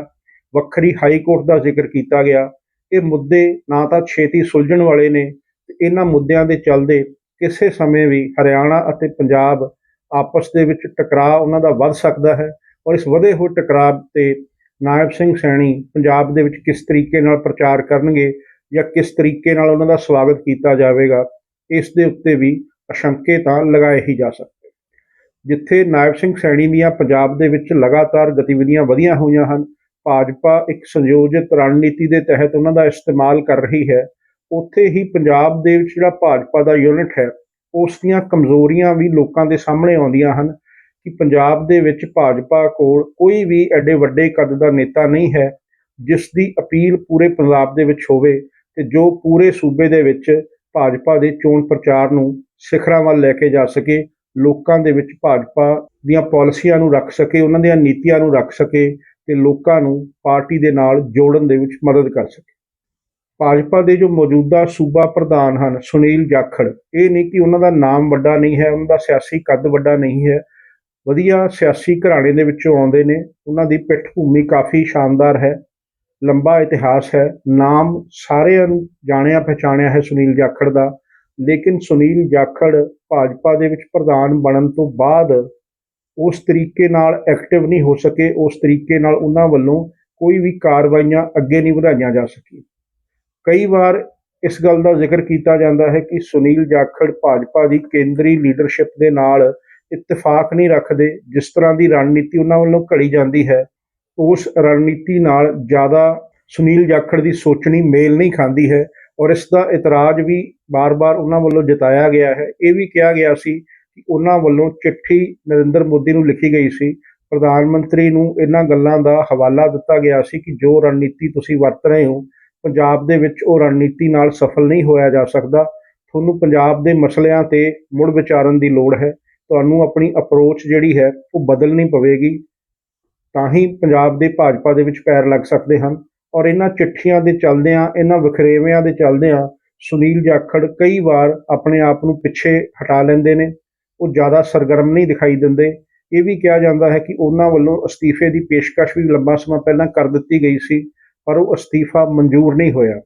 ਵੱਖਰੀ ਹਾਈ ਕੋਰਟ ਦਾ ਜ਼ਿਕਰ ਕੀਤਾ ਗਿਆ। ਇਹ ਮੁੱਦੇ ਨਾ ਤਾਂ ਛੇਤੀ ਸੁਲਝਣ ਵਾਲੇ ਨੇ ਤੇ ਇਹਨਾਂ ਮੁੱਦਿਆਂ ਦੇ ਚੱਲਦੇ ਕਿਸੇ ਸਮੇਂ ਵੀ ਹਰਿਆਣਾ ਅਤੇ ਪੰਜਾਬ ਆਪਸ ਦੇ ਵਿੱਚ ਟਕਰਾਅ ਉਹਨਾਂ ਦਾ ਵੱਧ ਸਕਦਾ ਹੈ ਔਰ ਇਸ ਵਧੇ ਹੋਏ ਟਕਰਾਅ ਤੇ ਨਾਇਬ ਸਿੰਘ ਸੈਣੀ ਪੰਜਾਬ ਦੇ ਵਿੱਚ ਕਿਸ ਤਰੀਕੇ ਨਾਲ ਪ੍ਰਚਾਰ ਕਰਨਗੇ ਜਾਂ ਕਿਸ ਤਰੀਕੇ ਨਾਲ ਉਹਨਾਂ ਦਾ ਸਵਾਗਤ ਕੀਤਾ ਜਾਵੇਗਾ, ਇਸ ਦੇ ਉੱਤੇ ਵੀ ਅਸ਼ੰਕੇ ਤਾਂ ਲਗਾਏ ਹੀ ਜਾ ਸਕਦੇ। ਜਿੱਥੇ ਨਾਇਬ ਸਿੰਘ ਸੈਣੀ ਦੀਆਂ ਪੰਜਾਬ ਦੇ ਵਿੱਚ ਲਗਾਤਾਰ ਗਤੀਵਿਧੀਆਂ ਵਧੀਆਂ ਹੋਈਆਂ ਹਨ, ਭਾਜਪਾ ਇੱਕ ਸੰਯੋਜਿਤ ਰਣਨੀਤੀ ਦੇ ਤਹਿਤ ਉਹਨਾਂ ਦਾ ਇਸਤੇਮਾਲ ਕਰ ਰਹੀ ਹੈ, ਉੱਥੇ ਹੀ ਪੰਜਾਬ ਦੇ ਵਿੱਚ ਜਿਹੜਾ ਭਾਜਪਾ ਦਾ ਯੂਨਿਟ ਹੈ, ਉਸ ਦੀਆਂ ਕਮਜ਼ੋਰੀਆਂ ਵੀ ਲੋਕਾਂ ਦੇ ਸਾਹਮਣੇ ਆਉਂਦੀਆਂ ਹਨ ਕਿ ਪੰਜਾਬ ਦੇ ਵਿੱਚ ਭਾਜਪਾ ਕੋਲ ਕੋਈ ਵੀ ਐਡੇ ਵੱਡੇ ਕੱਦ ਦਾ ਨੇਤਾ ਨਹੀਂ ਹੈ, ਜਿਸ ਦੀ ਅਪੀਲ ਪੂਰੇ ਪੰਜਾਬ ਦੇ ਵਿੱਚ ਹੋਵੇ ਤੇ ਜੋ ਪੂਰੇ ਸੂਬੇ ਦੇ ਵਿੱਚ ਭਾਜਪਾ ਦੇ ਚੋਣ ਪ੍ਰਚਾਰ ਨੂੰ ਸਿਖਰਾਂ ਵੱਲ ਲੈ ਕੇ ਜਾ ਸਕੇ, ਲੋਕਾਂ ਦੇ ਵਿੱਚ ਭਾਜਪਾ ਦੀਆਂ ਪਾਲਿਸੀਆਂ ਨੂੰ ਰੱਖ ਸਕੇ, ਉਹਨਾਂ ਦੀਆਂ ਨੀਤੀਆਂ ਨੂੰ ਰੱਖ ਸਕੇ ਤੇ ਲੋਕਾਂ ਨੂੰ ਪਾਰਟੀ ਦੇ ਨਾਲ ਜੋੜਨ ਦੇ ਵਿੱਚ ਮਦਦ ਕਰ ਸਕੇ। ਭਾਜਪਾ ਦੇ ਜੋ ਮੌਜੂਦਾ ਸੂਬਾ ਪ੍ਰਧਾਨ ਹਨ, ਸੁਨੀਲ ਜਾਖੜ, ਇਹ ਨਹੀਂ ਕਿ ਉਹਨਾਂ ਦਾ ਨਾਮ ਵੱਡਾ ਨਹੀਂ ਹੈ, ਉਹਨਾਂ ਦਾ ਸਿਆਸੀ ਕੱਦ ਵੱਡਾ ਨਹੀਂ ਹੈ। ਵਧੀਆ ਸਿਆਸੀ ਘਰਾਣੇ ਦੇ ਵਿੱਚੋਂ ਆਉਂਦੇ ਨੇ, ਉਹਨਾਂ ਦੀ ਪਿੱਠ ਭੂਮੀ ਕਾਫੀ ਸ਼ਾਨਦਾਰ ਹੈ। ਲੰਬਾ ਇਤਿਹਾਸ ਹੈ, ਨਾਮ ਸਾਰਿਆਂ ਨੂੰ ਜਾਣਿਆ ਪਛਾਣਿਆ ਹੈ ਸੁਨੀਲ ਜਾਖੜ ਦਾ, ਲੇਕਿਨ ਸੁਨੀਲ ਜਾਖੜ ਭਾਜਪਾ ਦੇ ਵਿੱਚ ਪ੍ਰਧਾਨ ਬਣਨ ਤੋਂ ਬਾਅਦ ਉਸ ਤਰੀਕੇ ਨਾਲ ਐਕਟਿਵ ਨਹੀਂ ਹੋ ਸਕੇ, ਉਸ ਤਰੀਕੇ ਨਾਲ ਉਹਨਾਂ ਵੱਲੋਂ ਕੋਈ ਵੀ ਕਾਰਵਾਈਆਂ ਅੱਗੇ ਨਹੀਂ ਵਧਾਈਆਂ ਜਾ ਸਕੀਆਂ। ਕਈ ਵਾਰ ਇਸ ਗੱਲ ਦਾ ਜ਼ਿਕਰ ਕੀਤਾ ਜਾਂਦਾ ਹੈ ਕਿ ਸੁਨੀਲ ਜਾਖੜ ਭਾਜਪਾ ਦੀ ਕੇਂਦਰੀ ਲੀਡਰਸ਼ਿਪ ਦੇ ਨਾਲ ਇਤਫਾਕ ਨਹੀਂ ਰੱਖਦੇ, ਜਿਸ ਤਰ੍ਹਾਂ ਦੀ ਰਣਨੀਤੀ ਉਹਨਾਂ ਵੱਲੋਂ ਘੜੀ ਜਾਂਦੀ ਹੈ ਉਸ ਰਣਨੀਤੀ ਨਾਲ ਜ਼ਿਆਦਾ ਸੁਨੀਲ ਜਾਖੜ ਦੀ ਸੋਚਣੀ ਮੇਲ ਨਹੀਂ ਖਾਂਦੀ ਹੈ ਔਰ ਇਸ ਦਾ ਇਤਰਾਜ਼ ਵੀ ਬਾਰ-ਬਾਰ ਉਹਨਾਂ ਵੱਲੋਂ ਜਤਾਇਆ ਗਿਆ ਹੈ। ਇਹ ਵੀ ਕਿਹਾ ਗਿਆ ਸੀ ਕਿ ਉਹਨਾਂ ਵੱਲੋਂ ਚਿੱਠੀ ਨਰਿੰਦਰ ਮੋਦੀ ਨੂੰ ਲਿਖੀ ਗਈ ਸੀ। ਪ੍ਰਧਾਨ ਮੰਤਰੀ ਨੂੰ ਇਹਨਾਂ ਗੱਲਾਂ ਦਾ ਹਵਾਲਾ ਦਿੱਤਾ ਗਿਆ ਸੀ ਕਿ ਜੋ ਰਣਨੀਤੀ ਤੁਸੀਂ ਵਰਤ ਰਹੇ ਹੋ, ਪੰਜਾਬ ਦੇ ਵਿੱਚ ਉਹ ਰਣਨੀਤੀ ਨਾਲ ਸਫਲ ਨਹੀਂ ਹੋਇਆ ਜਾ ਸਕਦਾ। ਤੁਹਾਨੂੰ ਪੰਜਾਬ ਦੇ ਮਸਲਿਆਂ ਤੇ ਮੁੜ ਵਿਚਾਰਨ ਦੀ ਲੋੜ ਹੈ। ਤੁਹਾਨੂੰ ਆਪਣੀ ਅਪਰੋਚ ਜਿਹੜੀ ਹੈ, ਉਹ ਬਦਲਣੀ ਪਵੇਗੀ। ਤਾਂ ਹੀ ਪੰਜਾਬ ਦੇ ਭਾਜਪਾ ਦੇ ਵਿੱਚ ਪੈਰ ਲੱਗ ਸਕਦੇ ਹਨ। ਔਰ ਇਹਨਾਂ ਚਿੱਠੀਆਂ ਦੇ ਚੱਲਦਿਆਂ, ਇਹਨਾਂ ਵਖਰੇਵਿਆਂ ਦੇ ਚੱਲਦਿਆਂ ਸੁਨੀਲ ਜਾਖੜ ਕਈ ਵਾਰ ਆਪਣੇ ਆਪ ਨੂੰ ਪਿੱਛੇ ਹਟਾ ਲੈਂਦੇ ਨੇ। ਉਹ ਜ਼ਿਆਦਾ ਸਰਗਰਮ ਨਹੀਂ ਦਿਖਾਈ ਦਿੰਦੇ। ਇਹ ਵੀ ਕਿਹਾ ਜਾਂਦਾ ਹੈ ਕਿ ਉਹਨਾਂ ਵੱਲੋਂ ਅਸਤੀਫੇ ਦੀ ਪੇਸ਼ਕਸ਼ ਵੀ ਲੰਬਾ ਸਮਾਂ ਪਹਿਲਾਂ ਕਰ ਦਿੱਤੀ ਗਈ ਸੀ, ਪਰ ਉਹ ਅਸਤੀਫਾ ਮਨਜ਼ੂਰ ਨਹੀਂ ਹੋਇਆ।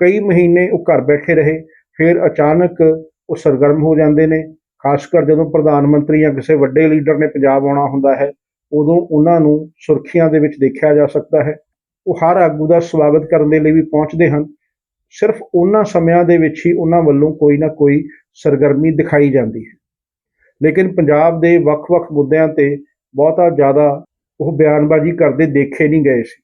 ਕਈ ਮਹੀਨੇ ਉਹ ਘਰ ਬੈਠੇ ਰਹੇ, ਫਿਰ ਅਚਾਨਕ ਉਹ ਸਰਗਰਮ ਹੋ ਜਾਂਦੇ ਨੇ। ਖਾਸ ਕਰ ਜਦੋਂ ਪ੍ਰਧਾਨ ਮੰਤਰੀ ਜਾਂ ਕਿਸੇ ਵੱਡੇ ਲੀਡਰ ਨੇ ਪੰਜਾਬ ਆਉਣਾ ਹੁੰਦਾ ਹੈ ਉਦੋਂ ਉਹਨਾਂ ਨੂੰ ਸੁਰਖੀਆਂ ਦੇ ਵਿੱਚ ਦੇਖਿਆ ਜਾ ਸਕਦਾ ਹੈ। ਉਹ ਹਰ ਆਗੂ ਦਾ ਸਵਾਗਤ ਕਰਨ ਦੇ ਲਈ ਵੀ ਪਹੁੰਚਦੇ ਹਨ। ਸਿਰਫ ਉਹਨਾਂ ਸਮਿਆਂ ਦੇ ਵਿੱਚ ਹੀ ਉਹਨਾਂ ਵੱਲੋਂ ਕੋਈ ਨਾ ਕੋਈ ਸਰਗਰਮੀ ਦਿਖਾਈ ਜਾਂਦੀ ਹੈ। ਲੇਕਿਨ ਪੰਜਾਬ ਦੇ ਵੱਖ-ਵੱਖ ਮੁੱਦਿਆਂ ਤੇ ਬਹੁਤਾ ਜ਼ਿਆਦਾ ਉਹ ਬਿਆਨਬਾਜ਼ੀ ਕਰਦੇ ਦੇਖੇ ਨਹੀਂ ਗਏ ਸੀ।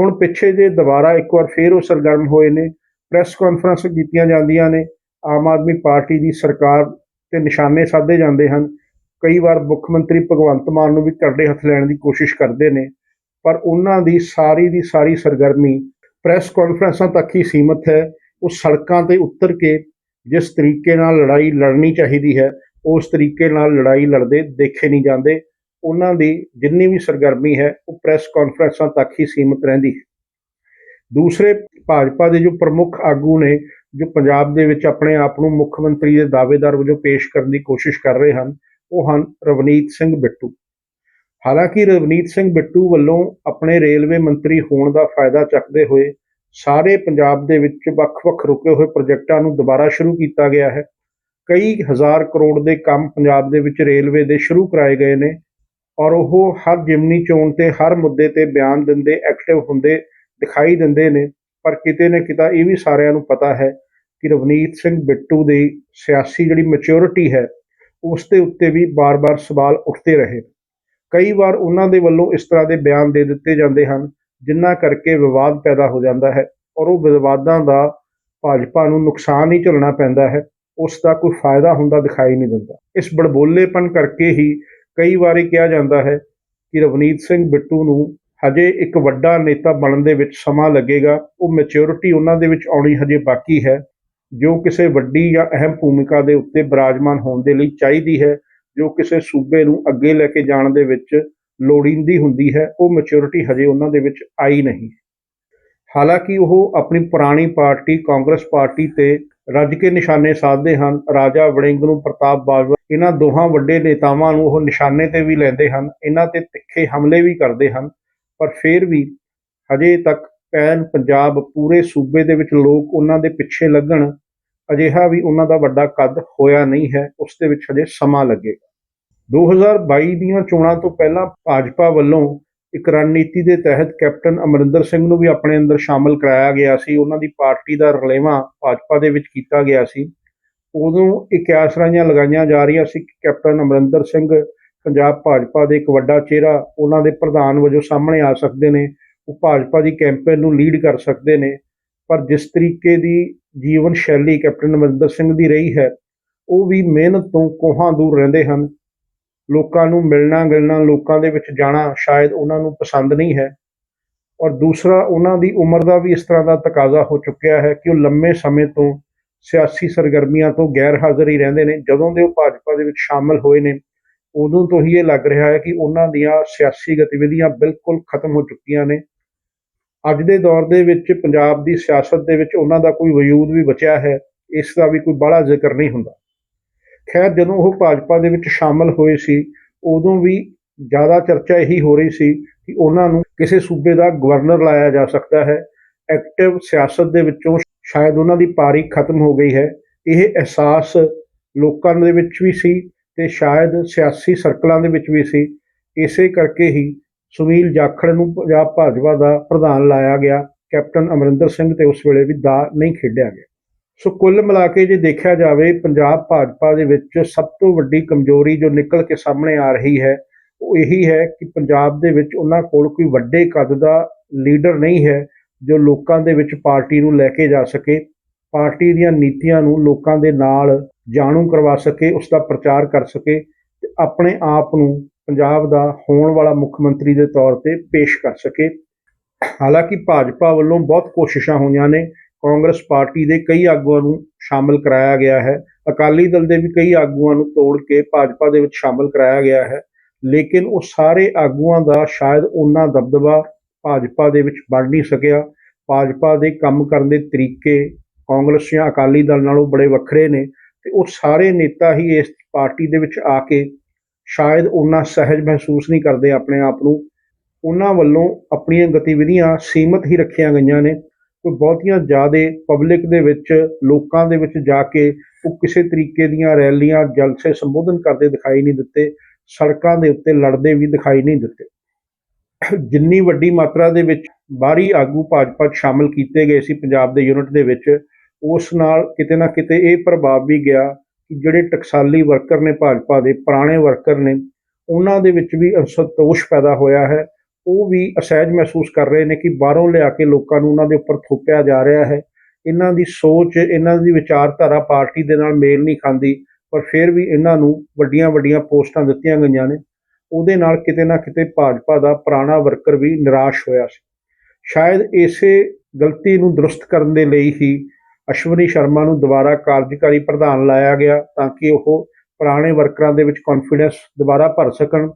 ਹੁਣ ਪਿੱਛੇ ਜੇ ਦੁਬਾਰਾ ਇੱਕ ਵਾਰ ਫੇਰ ਉਹ ਸਰਗਰਮ ਹੋਏ ਨੇ, ਪ੍ਰੈਸ ਕਾਨਫਰੰਸ ਕੀਤੀਆਂ ਜਾਂਦੀਆਂ ਨੇ, ਆਮ ਆਦਮੀ ਪਾਰਟੀ ਦੀ ਸਰਕਾਰ ਤੇ ਨਿਸ਼ਾਨੇ ਸਾਧੇ ਜਾਂਦੇ ਹਨ ਕਈ ਵਾਰ ਮੁੱਖ ਮੰਤਰੀ ਭਗਵੰਤ ਮਾਨ ਨੂੰ ਵੀ ਕਰੜੇ ਹੱਥ ਲੈਣ ਦੀ ਕੋਸ਼ਿਸ਼ ਕਰਦੇ ਨੇ, ਪਰ ਉਹਨਾਂ ਦੀ ਸਾਰੀ ਦੀ ਸਾਰੀ ਸਰਗਰਮੀ ਪ੍ਰੈਸ ਕਾਨਫਰੰਸਾਂ ਤੱਕ ਹੀ ਸੀਮਤ ਹੈ। ਉਹ ਸੜਕਾਂ ਤੇ ਉਤਰ ਕੇ ਜਿਸ ਤਰੀਕੇ ਨਾਲ ਲੜਾਈ ਲੜਨੀ ਚਾਹੀਦੀ ਹੈ, ਉਸ ਤਰੀਕੇ ਨਾਲ ਲੜਾਈ ਲੜਦੇ ਦੇਖੇ ਨਹੀਂ ਜਾਂਦੇ। ਉਹਨਾਂ ਦੀ ਜਿੰਨੀ ਵੀ ਸਰਗਰਮੀ ਹੈ, ਉਹ ਪ੍ਰੈਸ ਕਾਨਫਰੰਸਾਂ ਤੱਕ ਹੀ ਸੀਮਤ ਰਹਿੰਦੀ ਹੈ। ਦੂਸਰੇ ਭਾਜਪਾ ਦੇ ਜੋ ਪ੍ਰਮੁੱਖ ਆਗੂ ਨੇ, ਜੋ ਪੰਜਾਬ ਦੇ ਵਿੱਚ ਆਪਣੇ ਆਪ ਨੂੰ ਮੁੱਖ ਮੰਤਰੀ ਦੇ ਦਾਅਵੇਦਾਰ ਵਜੋਂ ਪੇਸ਼ ਕਰਨ ਦੀ ਕੋਸ਼ਿਸ਼ ਕਰ ਰਹੇ ਹਨ ਉਹ ਹਨ ਰਵਨੀਤ ਸਿੰਘ ਬਿੱਟੂ। ਹਾਲਾਂਕਿ ਰਵਨੀਤ ਸਿੰਘ ਬਿੱਟੂ ਵੱਲੋਂ ਆਪਣੇ ਰੇਲਵੇ ਮੰਤਰੀ ਹੋਣ ਦਾ ਫਾਇਦਾ ਚੱਕਦੇ ਹੋਏ ਸਾਰੇ ਪੰਜਾਬ ਦੇ ਵਿੱਚ ਵੱਖ-ਵੱਖ ਰੁਕੇ ਹੋਏ ਪ੍ਰੋਜੈਕਟਾਂ ਨੂੰ ਦੁਬਾਰਾ ਸ਼ੁਰੂ ਕੀਤਾ ਗਿਆ ਹੈ। ਕਈ ਹਜ਼ਾਰ ਕਰੋੜ ਦੇ ਕੰਮ ਪੰਜਾਬ ਦੇ ਵਿੱਚ ਰੇਲਵੇ ਦੇ ਸ਼ੁਰੂ ਕਰਾਏ ਗਏ ਨੇ ਔਰ ਉਹ ਹਰ ਜਿਮਨੀ ਚੋਣ ਤੇ ਹਰ ਮੁੱਦੇ ਤੇ ਬਿਆਨ ਦਿੰਦੇ ਐਕਟਿਵ ਹੁੰਦੇ, ਦਿਖਾਈ ਦਿੰਦੇ ਨੇ। ਪਰ ਕਿਤੇ ਨਾ ਕਿਤਾ ਇਹ ਵੀ ਸਾਰਿਆਂ ਨੂੰ ਪਤਾ ਹੈ ਕਿ ਰਵਨੀਤ ਸਿੰਘ ਬਿੱਟੂ ਦੀ ਸਿਆਸੀ ਜਿਹੜੀ ਮੈਚੁਰਿਟੀ ਹੈ ਉਸ ਦੇ ਉੱਤੇ ਵੀ ਬਾਰ-ਬਾਰ ਸਵਾਲ ਉੱਠਦੇ ਰਹੇ। ਕਈ ਵਾਰ ਉਹਨਾਂ ਦੇ ਵੱਲੋਂ ਇਸ ਤਰ੍ਹਾਂ ਦੇ ਬਿਆਨ ਦੇ ਦਿੱਤੇ ਜਾਂਦੇ ਹਨ ਜਿਨ੍ਹਾਂ ਕਰਕੇ ਵਿਵਾਦ ਪੈਦਾ ਹੋ ਜਾਂਦਾ ਹੈ ਔਰ ਉਹ ਵਿਵਾਦਾਂ ਦਾ ਭਾਜਪਾ ਨੂੰ ਨੁਕਸਾਨ ਹੀ ਝੱਲਣਾ ਪੈਂਦਾ ਹੈ, ਉਸ ਦਾ ਕੋਈ ਫਾਇਦਾ ਹੁੰਦਾ ਦਿਖਾਈ ਨਹੀਂ ਦਿੰਦਾ। ਇਸ ਬੜਬੋਲੇਪਨ ਕਰਕੇ ਹੀ ਕਈ ਵਾਰੀ ਕਿਹਾ ਜਾਂਦਾ ਹੈ ਕਿ ਰਵਨੀਤ ਸਿੰਘ ਬਿੱਟੂ ਨੂੰ ਹਜੇ ਇੱਕ ਵੱਡਾ ਨੇਤਾ ਬਣਨ ਦੇ ਵਿੱਚ ਸਮਾਂ ਲੱਗੇਗਾ, ਉਹ ਮੈਚਿਓਰਿਟੀ ਉਹਨਾਂ ਦੇ ਵਿੱਚ ਆਉਣੀ ਹਜੇ ਬਾਕੀ ਹੈ। ਜੋ ਕਿਸੇ ਵੱਡੀ ਜਾਂ ਅਹਿਮ ਭੂਮਿਕਾ ਦੇ ਉੱਤੇ ਬਿਰਾਜਮਾਨ ਹੋਣ ਦੇ ਲਈ ਚਾਹੀਦੀ ਹੈ, ਜੋ ਕਿਸੇ ਸੂਬੇ ਨੂੰ ਅੱਗੇ ਲੈ ਕੇ ਜਾਣ ਦੇ ਵਿੱਚ ਲੋੜੀਂਦੀ ਹੁੰਦੀ ਹੈ, ਉਹ ਮੈਚੁਰਿਟੀ ਹਜੇ ਉਹਨਾਂ ਦੇ ਵਿੱਚ ਆਈ ਨਹੀਂ। ਹਾਲਾਂਕਿ ਉਹ ਆਪਣੀ ਪੁਰਾਣੀ ਪਾਰਟੀ ਕਾਂਗਰਸ ਪਾਰਟੀ ਤੇ ਰੱਜ ਕੇ ਨਿਸ਼ਾਨੇ ਸਾਧਦੇ ਹਨ। ਰਾਜਾ ਵੜਿੰਗ ਨੂੰ ਪ੍ਰਤਾਪ ਬਾਜਵਾ, ਇਹਨਾਂ ਦੋਹਾਂ ਵੱਡੇ ਨੇਤਾਵਾਂ ਨੂੰ ਉਹ ਨਿਸ਼ਾਨੇ ਤੇ ਵੀ ਲੈਂਦੇ ਹਨ, ਇਹਨਾਂ ਤੇ ਤਿੱਖੇ ਹਮਲੇ ਵੀ ਕਰਦੇ ਹਨ, ਪਰ ਫਿਰ ਵੀ ਹਜੇ ਤੱਕ ਪੈਨ ਪੰਜਾਬ ਪੂਰੇ ਸੂਬੇ ਦੇ ਵਿੱਚ ਲੋਕ ਉਹਨਾਂ ਦੇ ਪਿੱਛੇ ਲੱਗਣ ਅਜਿਹਾ ਵੀ ਉਹਨਾਂ ਦਾ ਵੱਡਾ ਕੱਦ ਹੋਇਆ ਨਹੀਂ ਹੈ, ਉਸ ਦੇ ਵਿੱਚ ਹਜੇ ਸਮਾਂ ਲੱਗੇਗਾ। 2022 ਦੀਆਂ ਚੋਣਾਂ ਤੋਂ ਪਹਿਲਾਂ ਭਾਜਪਾ ਵੱਲੋਂ ਇੱਕ ਰਣਨੀਤੀ ਦੇ ਤਹਿਤ ਕੈਪਟਨ ਅਮਰਿੰਦਰ ਸਿੰਘ ਨੂੰ ਵੀ ਆਪਣੇ ਅੰਦਰ ਸ਼ਾਮਲ ਕਰਾਇਆ ਗਿਆ ਸੀ। ਉਹਨਾਂ ਦੀ ਪਾਰਟੀ ਦਾ ਰਲੇਵਾਂ ਭਾਜਪਾ ਦੇ ਵਿੱਚ ਕੀਤਾ ਗਿਆ ਸੀ। ਉਦੋਂ ਇੱਕ ਆਸਰਾਈਆਂ ਲਗਾਈਆਂ ਜਾ ਰਹੀਆਂ ਸੀ ਕਿ ਕੈਪਟਨ ਅਮਰਿੰਦਰ ਸਿੰਘ ਪੰਜਾਬ ਭਾਜਪਾ ਦੇ ਇੱਕ ਵੱਡਾ ਚਿਹਰਾ ਉਹਨਾਂ ਦੇ ਪ੍ਰਧਾਨ ਵਜੋਂ ਸਾਹਮਣੇ ਆ ਸਕਦੇ ਨੇ। ਉਹ ਭਾਜਪਾ ਦੀ ਕੈਂਪੇਨ ਨੂੰ ਲੀਡ ਕਰ ਸਕਦੇ ਨੇ। ਪਰ ਜਿਸ ਤਰੀਕੇ ਦੀ ਜੀਵਨ ਸ਼ੈਲੀ ਕੈਪਟਨ ਅਮਰਿੰਦਰ ਸਿੰਘ ਦੀ ਰਹੀ ਹੈ। ਉਹ ਵੀ ਮਿਹਨਤ ਤੋਂ ਕੋਹਾਂ ਦੂਰ ਰਹਿੰਦੇ ਹਨ। ਲੋਕਾਂ ਨੂੰ ਮਿਲਣਾ ਗਿਲਣਾ, ਲੋਕਾਂ ਦੇ ਵਿੱਚ ਜਾਣਾ ਸ਼ਾਇਦ ਉਹਨਾਂ ਨੂੰ ਪਸੰਦ ਨਹੀਂ ਹੈ। ਔਰ ਦੂਸਰਾ, ਉਹਨਾਂ ਦੀ ਉਮਰ ਦਾ ਵੀ ਇਸ ਤਰ੍ਹਾਂ ਦਾ ਤਕਾਜ਼ਾ ਹੋ ਚੁੱਕਿਆ ਹੈ ਕਿ ਉਹ ਲੰਮੇ ਸਮੇਂ ਤੋਂ ਸਿਆਸੀ ਸਰਗਰਮੀਆਂ ਤੋਂ ਗੈਰ ਹਾਜ਼ਰ ਹੀ ਰਹਿੰਦੇ ਨੇ। ਜਦੋਂ ਦੇ ਉਹ ਭਾਜਪਾ ਦੇ ਵਿੱਚ ਸ਼ਾਮਲ ਹੋਏ ਨੇ, ਉਦੋਂ ਤੋਂ ਹੀ ਇਹ ਲੱਗ ਰਿਹਾ ਹੈ ਕਿ ਉਹਨਾਂ ਦੀਆਂ ਸਿਆਸੀ ਗਤੀਵਿਧੀਆਂ ਬਿਲਕੁਲ ਖਤਮ ਹੋ ਚੁੱਕੀਆਂ ਨੇ। ਅੱਜ ਦੇ ਦੌਰ ਦੇ ਵਿੱਚ ਪੰਜਾਬ ਦੀ ਸਿਆਸਤ ਦੇ ਵਿੱਚ ਉਹਨਾਂ ਦਾ ਕੋਈ ਵਜੂਦ ਵੀ ਬਚਿਆ ਹੈ, ਇਸ ਦਾ ਵੀ ਕੋਈ ਬੜਾ ਜ਼ਿਕਰ ਨਹੀਂ ਹੁੰਦਾ। ਖੈਰ, ਜਦੋਂ ਉਹ ਭਾਜਪਾ ਦੇ ਵਿੱਚ ਸ਼ਾਮਲ ਹੋਏ ਸੀ, ਉਦੋਂ ਵੀ ਜ਼ਿਆਦਾ ਚਰਚਾ ਇਹੀ ਹੋ ਰਹੀ ਸੀ ਕਿ ਉਹਨਾਂ ਨੂੰ ਕਿਸੇ ਸੂਬੇ ਦਾ ਗਵਰਨਰ ਲਾਇਆ ਜਾ ਸਕਦਾ ਹੈ। ਐਕਟਿਵ ਸਿਆਸਤ ਦੇ ਵਿੱਚੋਂ ਸ਼ਾਇਦ ਉਹਨਾਂ ਦੀ ਪਾਰੀ ਖਤਮ ਹੋ ਗਈ ਹੈ। ਇਹ ਅਹਿਸਾਸ ਲੋਕਾਂ ਦੇ ਵਿੱਚ ਵੀ ਸੀ ਤੇ ਸ਼ਾਇਦ ਸਿਆਸੀ ਸਰਕਲਾਂ ਦੇ ਵਿੱਚ ਵੀ ਸੀ। ਇਸੇ ਕਰਕੇ ਹੀ ਸੁਨੀਲ ਜਾਖੜ ਨੂੰ ਪੰਜਾਬ ਭਾਜਪਾ ਦਾ ਪ੍ਰਧਾਨ ਲਾਇਆ ਗਿਆ। ਕੈਪਟਨ ਅਮਰਿੰਦਰ ਸਿੰਘ ਤੇ ਉਸ ਵੇਲੇ ਵੀ ਦਾ ਨਹੀਂ ਖੇਡਿਆ ਗਿਆ। ਸੋ ਕੁੱਲ ਮਿਲਾ ਕੇ ਜੇ ਦੇਖਿਆ ਜਾਵੇ, ਪੰਜਾਬ ਭਾਜਪਾ ਦੇ ਵਿੱਚ ਸਭ ਤੋਂ ਵੱਡੀ ਕਮਜ਼ੋਰੀ ਜੋ ਨਿਕਲ ਕੇ ਸਾਹਮਣੇ ਆ ਰਹੀ ਹੈ, ਉਹ ਇਹੀ ਹੈ ਕਿ ਪੰਜਾਬ ਦੇ ਵਿੱਚ ਉਹਨਾਂ ਕੋਲ ਕੋਈ ਵੱਡੇ ਕੱਦ ਦਾ ਲੀਡਰ ਨਹੀਂ ਹੈ ਜੋ ਲੋਕਾਂ ਦੇ ਵਿੱਚ ਪਾਰਟੀ ਨੂੰ ਲੈ ਕੇ ਜਾ ਸਕੇ। ਪਾਰਟੀ ਦੀਆਂ ਨੀਤੀਆਂ ਨੂੰ ਲੋਕਾਂ ਦੇ ਨਾਲ ਜਾਣੂ ਕਰਵਾ ਸਕੇ ਉਸ ਦਾ ਪ੍ਰਚਾਰ ਕਰ ਸਕੇ ਤੇ ਆਪਣੇ ਆਪ ਨੂੰ ਪੰਜਾਬ ਦਾ ਹੋਣ ਵਾਲਾ ਮੁੱਖ ਮੰਤਰੀ ਦੇ ਤੌਰ ਤੇ ਪੇਸ਼ ਕਰ ਸਕੇ। ਹਾਲਾਂਕਿ ਭਾਜਪਾ ਵੱਲੋਂ ਬਹੁਤ ਕੋਸ਼ਿਸ਼ਾਂ ਹੋਈਆਂ ਨੇ। ਕਾਂਗਰਸ ਪਾਰਟੀ ਦੇ ਕਈ ਆਗੂਆਂ ਨੂੰ ਸ਼ਾਮਲ ਕਰਾਇਆ ਗਿਆ ਹੈ। ਅਕਾਲੀ ਦਲ ਦੇ ਵੀ ਕਈ ਆਗੂਆਂ ਨੂੰ ਤੋੜ ਕੇ ਭਾਜਪਾ ਦੇ ਵਿੱਚ ਸ਼ਾਮਲ ਕਰਾਇਆ ਗਿਆ ਹੈ। ਲੇਕਿਨ ਉਹ ਸਾਰੇ ਆਗੂਆਂ ਦਾ ਸ਼ਾਇਦ ਉਹਨਾਂ ਦਬਦਬਾ ਭਾਜਪਾ ਦੇ ਵਿੱਚ ਬਣ ਨਹੀਂ ਸਕਿਆ। ਭਾਜਪਾ ਦੇ ਕੰਮ ਕਰਨ ਦੇ ਤਰੀਕੇ ਕਾਂਗਰਸ ਜਾਂ ਅਕਾਲੀ ਦਲ ਨਾਲੋਂ ਬੜੇ ਵੱਖਰੇ ਨੇ ਤੇ ਉਹ ਸਾਰੇ ਨੇਤਾ ਹੀ ਇਸ ਪਾਰਟੀ ਦੇ ਵਿੱਚ ਆ ਕੇ ਸ਼ਾਇਦ ਉਹਨਾਂ ਸਹਿਜ ਮਹਿਸੂਸ ਨਹੀਂ ਕਰਦੇ ਆਪਣੇ ਆਪ ਨੂੰ। ਉਹਨਾਂ ਵੱਲੋਂ ਆਪਣੀਆਂ ਗਤੀਵਿਧੀਆਂ ਸੀਮਤ ਹੀ ਰੱਖੀਆਂ ਗਈਆਂ ਨੇ। ਕੋਈ ਬਹੁਤੀਆਂ ਜ਼ਿਆਦਾ ਪਬਲਿਕ ਦੇ ਵਿੱਚ, ਲੋਕਾਂ ਦੇ ਵਿੱਚ ਜਾ ਕੇ ਉਹ ਕਿਸੇ ਤਰੀਕੇ ਦੀਆਂ ਰੈਲੀਆਂ, ਜਲਸੇ ਸੰਬੋਧਨ ਕਰਦੇ ਦਿਖਾਈ ਨਹੀਂ ਦਿੱਤੇ। ਸੜਕਾਂ ਦੇ ਉੱਤੇ ਲੜਦੇ ਵੀ ਦਿਖਾਈ ਨਹੀਂ ਦਿੱਤੇ। ਜਿੰਨੀ ਵੱਡੀ ਮਾਤਰਾ ਦੇ ਵਿੱਚ ਬਾਹਰੀ ਆਗੂ ਭਾਜਪਾ 'ਚ ਸ਼ਾਮਲ ਕੀਤੇ ਗਏ ਸੀ ਪੰਜਾਬ ਦੇ ਯੂਨਿਟ ਦੇ ਵਿੱਚ, ਉਸ ਨਾਲ ਕਿਤੇ ਨਾ ਕਿਤੇ ਇਹ ਪ੍ਰਭਾਵ ਵੀ ਗਿਆ ਕਿ ਜਿਹੜੇ ਟਕਸਾਲੀ ਵਰਕਰ ਨੇ ਭਾਜਪਾ ਦੇ, ਪੁਰਾਣੇ ਵਰਕਰ ਨੇ, ਉਹਨਾਂ ਦੇ ਵਿੱਚ ਵੀ ਅਸੰਤੋਸ਼ ਪੈਦਾ ਹੋਇਆ ਹੈ। ਉਹ ਵੀ ਅਸਹਿਜ ਮਹਿਸੂਸ ਕਰ ਰਹੇ ਨੇ ਕਿ ਬਾਹਰੋਂ ਲਿਆ ਕੇ ਲੋਕਾਂ ਨੂੰ ਉਹਨਾਂ ਦੇ ਉੱਪਰ ਥੋਪਿਆ ਜਾ ਰਿਹਾ ਹੈ। ਇਹਨਾਂ ਦੀ ਸੋਚ, ਇਹਨਾਂ ਦੀ ਵਿਚਾਰਧਾਰਾ ਪਾਰਟੀ ਦੇ ਨਾਲ ਮੇਲ ਨਹੀਂ ਖਾਂਦੀ, ਪਰ ਫਿਰ ਵੀ ਇਹਨਾਂ ਨੂੰ ਵੱਡੀਆਂ ਵੱਡੀਆਂ ਪੋਸਟਾਂ ਦਿੱਤੀਆਂ ਗਈਆਂ ਨੇ। ਉਹਦੇ ਨਾਲ ਕਿਤੇ ਨਾ ਕਿਤੇ ਭਾਜਪਾ ਦਾ ਪੁਰਾਣਾ ਵਰਕਰ ਵੀ ਨਿਰਾਸ਼ ਹੋਇਆ ਸੀ। ਸ਼ਾਇਦ ਇਸੇ ਗਲਤੀ ਨੂੰ ਦਰੁਸਤ ਕਰਨ ਦੇ ਲਈ ਹੀ ਅਸ਼ਵਨੀ ਸ਼ਰਮਾ ਨੂੰ ਦੁਬਾਰਾ ਕਾਰਜਕਾਰੀ ਪ੍ਰਧਾਨ ਲਾਇਆ ਗਿਆ ਤਾਂ ਕਿ ਉਹ ਪੁਰਾਣੇ ਵਰਕਰਾਂ ਦੇ ਵਿੱਚ ਕੌਨਫੀਡੈਂਸ ਦੁਬਾਰਾ ਭਰ ਸਕਣ।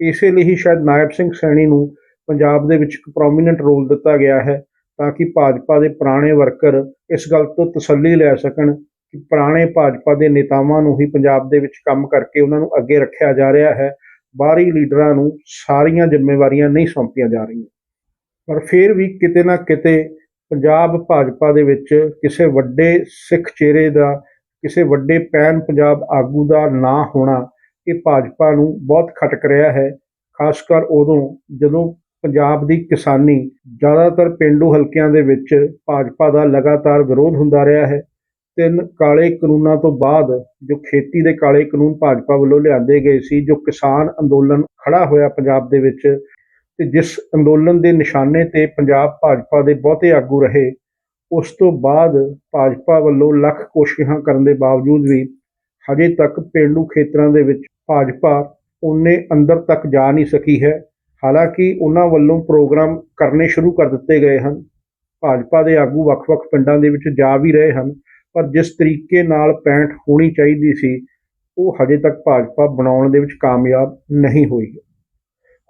ਇਸੇ ਲਈ ਹੀ ਸ਼ਾਇਦ ਨਾਇਬ ਸਿੰਘ ਸੈਣੀ ਨੂੰ ਪੰਜਾਬ ਦੇ ਵਿੱਚ ਇੱਕ ਪ੍ਰੋਮੀਨੈਂਟ ਰੋਲ ਦਿੱਤਾ ਗਿਆ ਹੈ ਤਾਂ ਕਿ ਭਾਜਪਾ ਦੇ ਪੁਰਾਣੇ ਵਰਕਰ ਇਸ ਗੱਲ ਤੋਂ ਤਸੱਲੀ ਲੈ ਸਕਣ ਕਿ ਪੁਰਾਣੇ ਭਾਜਪਾ ਦੇ ਨੇਤਾਵਾਂ ਨੂੰ ਹੀ ਪੰਜਾਬ ਦੇ ਵਿੱਚ ਕੰਮ ਕਰਕੇ ਉਹਨਾਂ ਨੂੰ ਅੱਗੇ ਰੱਖਿਆ ਜਾ ਰਿਹਾ ਹੈ। ਬਾਹਰੀ ਲੀਡਰਾਂ ਨੂੰ ਸਾਰੀਆਂ ਜ਼ਿੰਮੇਵਾਰੀਆਂ ਨਹੀਂ ਸੌਂਪੀਆਂ ਜਾ ਰਹੀਆਂ। ਪਰ ਫਿਰ ਵੀ ਕਿਤੇ ਨਾ ਕਿਤੇ ਪੰਜਾਬ ਭਾਜਪਾ ਦੇ ਵਿੱਚ ਕਿਸੇ ਵੱਡੇ ਸਿੱਖ ਚਿਹਰੇ ਦਾ, ਕਿਸੇ ਵੱਡੇ ਪੈਨ ਪੰਜਾਬ ਆਗੂ ਦਾ ਨਾ ਹੋਣਾ, ਇਹ ਭਾਜਪਾ ਨੂੰ ਬਹੁਤ ਖਟਕ ਰਿਹਾ ਹੈ। ਖਾਸ ਕਰ ਉਦੋਂ ਜਦੋਂ ਪੰਜਾਬ ਦੀ ਕਿਸਾਨੀ ਜ਼ਿਆਦਾਤਰ ਪਿੰਡੂ ਹਲਕਿਆਂ ਦੇ ਵਿੱਚ ਭਾਜਪਾ ਦਾ ਲਗਾਤਾਰ ਵਿਰੋਧ ਹੁੰਦਾ ਰਿਹਾ ਹੈ। ਤਿੰਨ ਕਾਲੇ ਕਾਨੂੰਨਾਂ ਤੋਂ ਬਾਅਦ ਜੋ ਖੇਤੀ ਦੇ ਕਾਲੇ ਕਾਨੂੰਨ ਭਾਜਪਾ ਵੱਲੋਂ ਲਿਆਂਦੇ ਗਏ ਸੀ, ਜੋ ਕਿਸਾਨ ਅੰਦੋਲਨ ਖੜਾ ਹੋਇਆ ਪੰਜਾਬ ਦੇ ਵਿੱਚ ਤੇ ਜਿਸ ਅੰਦੋਲਨ ਦੇ ਨਿਸ਼ਾਨੇ ਤੇ ਪੰਜਾਬ ਭਾਜਪਾ ਦੇ ਬਹੁਤੇ ਆਗੂ ਰਹੇ, ਉਸ ਤੋਂ ਬਾਅਦ ਭਾਜਪਾ ਵੱਲੋਂ ਲੱਖ ਕੋਸ਼ਿਸ਼ਾਂ ਕਰਨ ਦੇ ਬਾਵਜੂਦ ਵੀ ਹਜੇ ਤੱਕ ਪਿੰਡੂ ਖੇਤਰਾਂ ਦੇ ਵਿੱਚ ਭਾਜਪਾ ਉਹਨੇ ਅੰਦਰ ਤੱਕ ਜਾ ਨਹੀਂ ਸਕੀ ਹੈ। ਹਾਲਾਂਕਿ ਉਹਨਾਂ ਵੱਲੋਂ ਪ੍ਰੋਗਰਾਮ ਕਰਨੇ ਸ਼ੁਰੂ ਕਰ ਦਿੱਤੇ ਗਏ ਹਨ। ਭਾਜਪਾ ਦੇ ਆਗੂ ਵੱਖ-ਵੱਖ ਪਿੰਡਾਂ ਦੇ ਵਿੱਚ ਜਾ ਵੀ ਰਹੇ ਹਨ, ਪਰ ਜਿਸ ਤਰੀਕੇ ਨਾਲ ਪੈਂਠ ਹੋਣੀ ਚਾਹੀਦੀ ਸੀ, ਉਹ ਹਜੇ ਤੱਕ ਭਾਜਪਾ ਬਣਾਉਣ ਦੇ ਵਿੱਚ ਕਾਮਯਾਬ ਨਹੀਂ ਹੋਈ ਹੈ।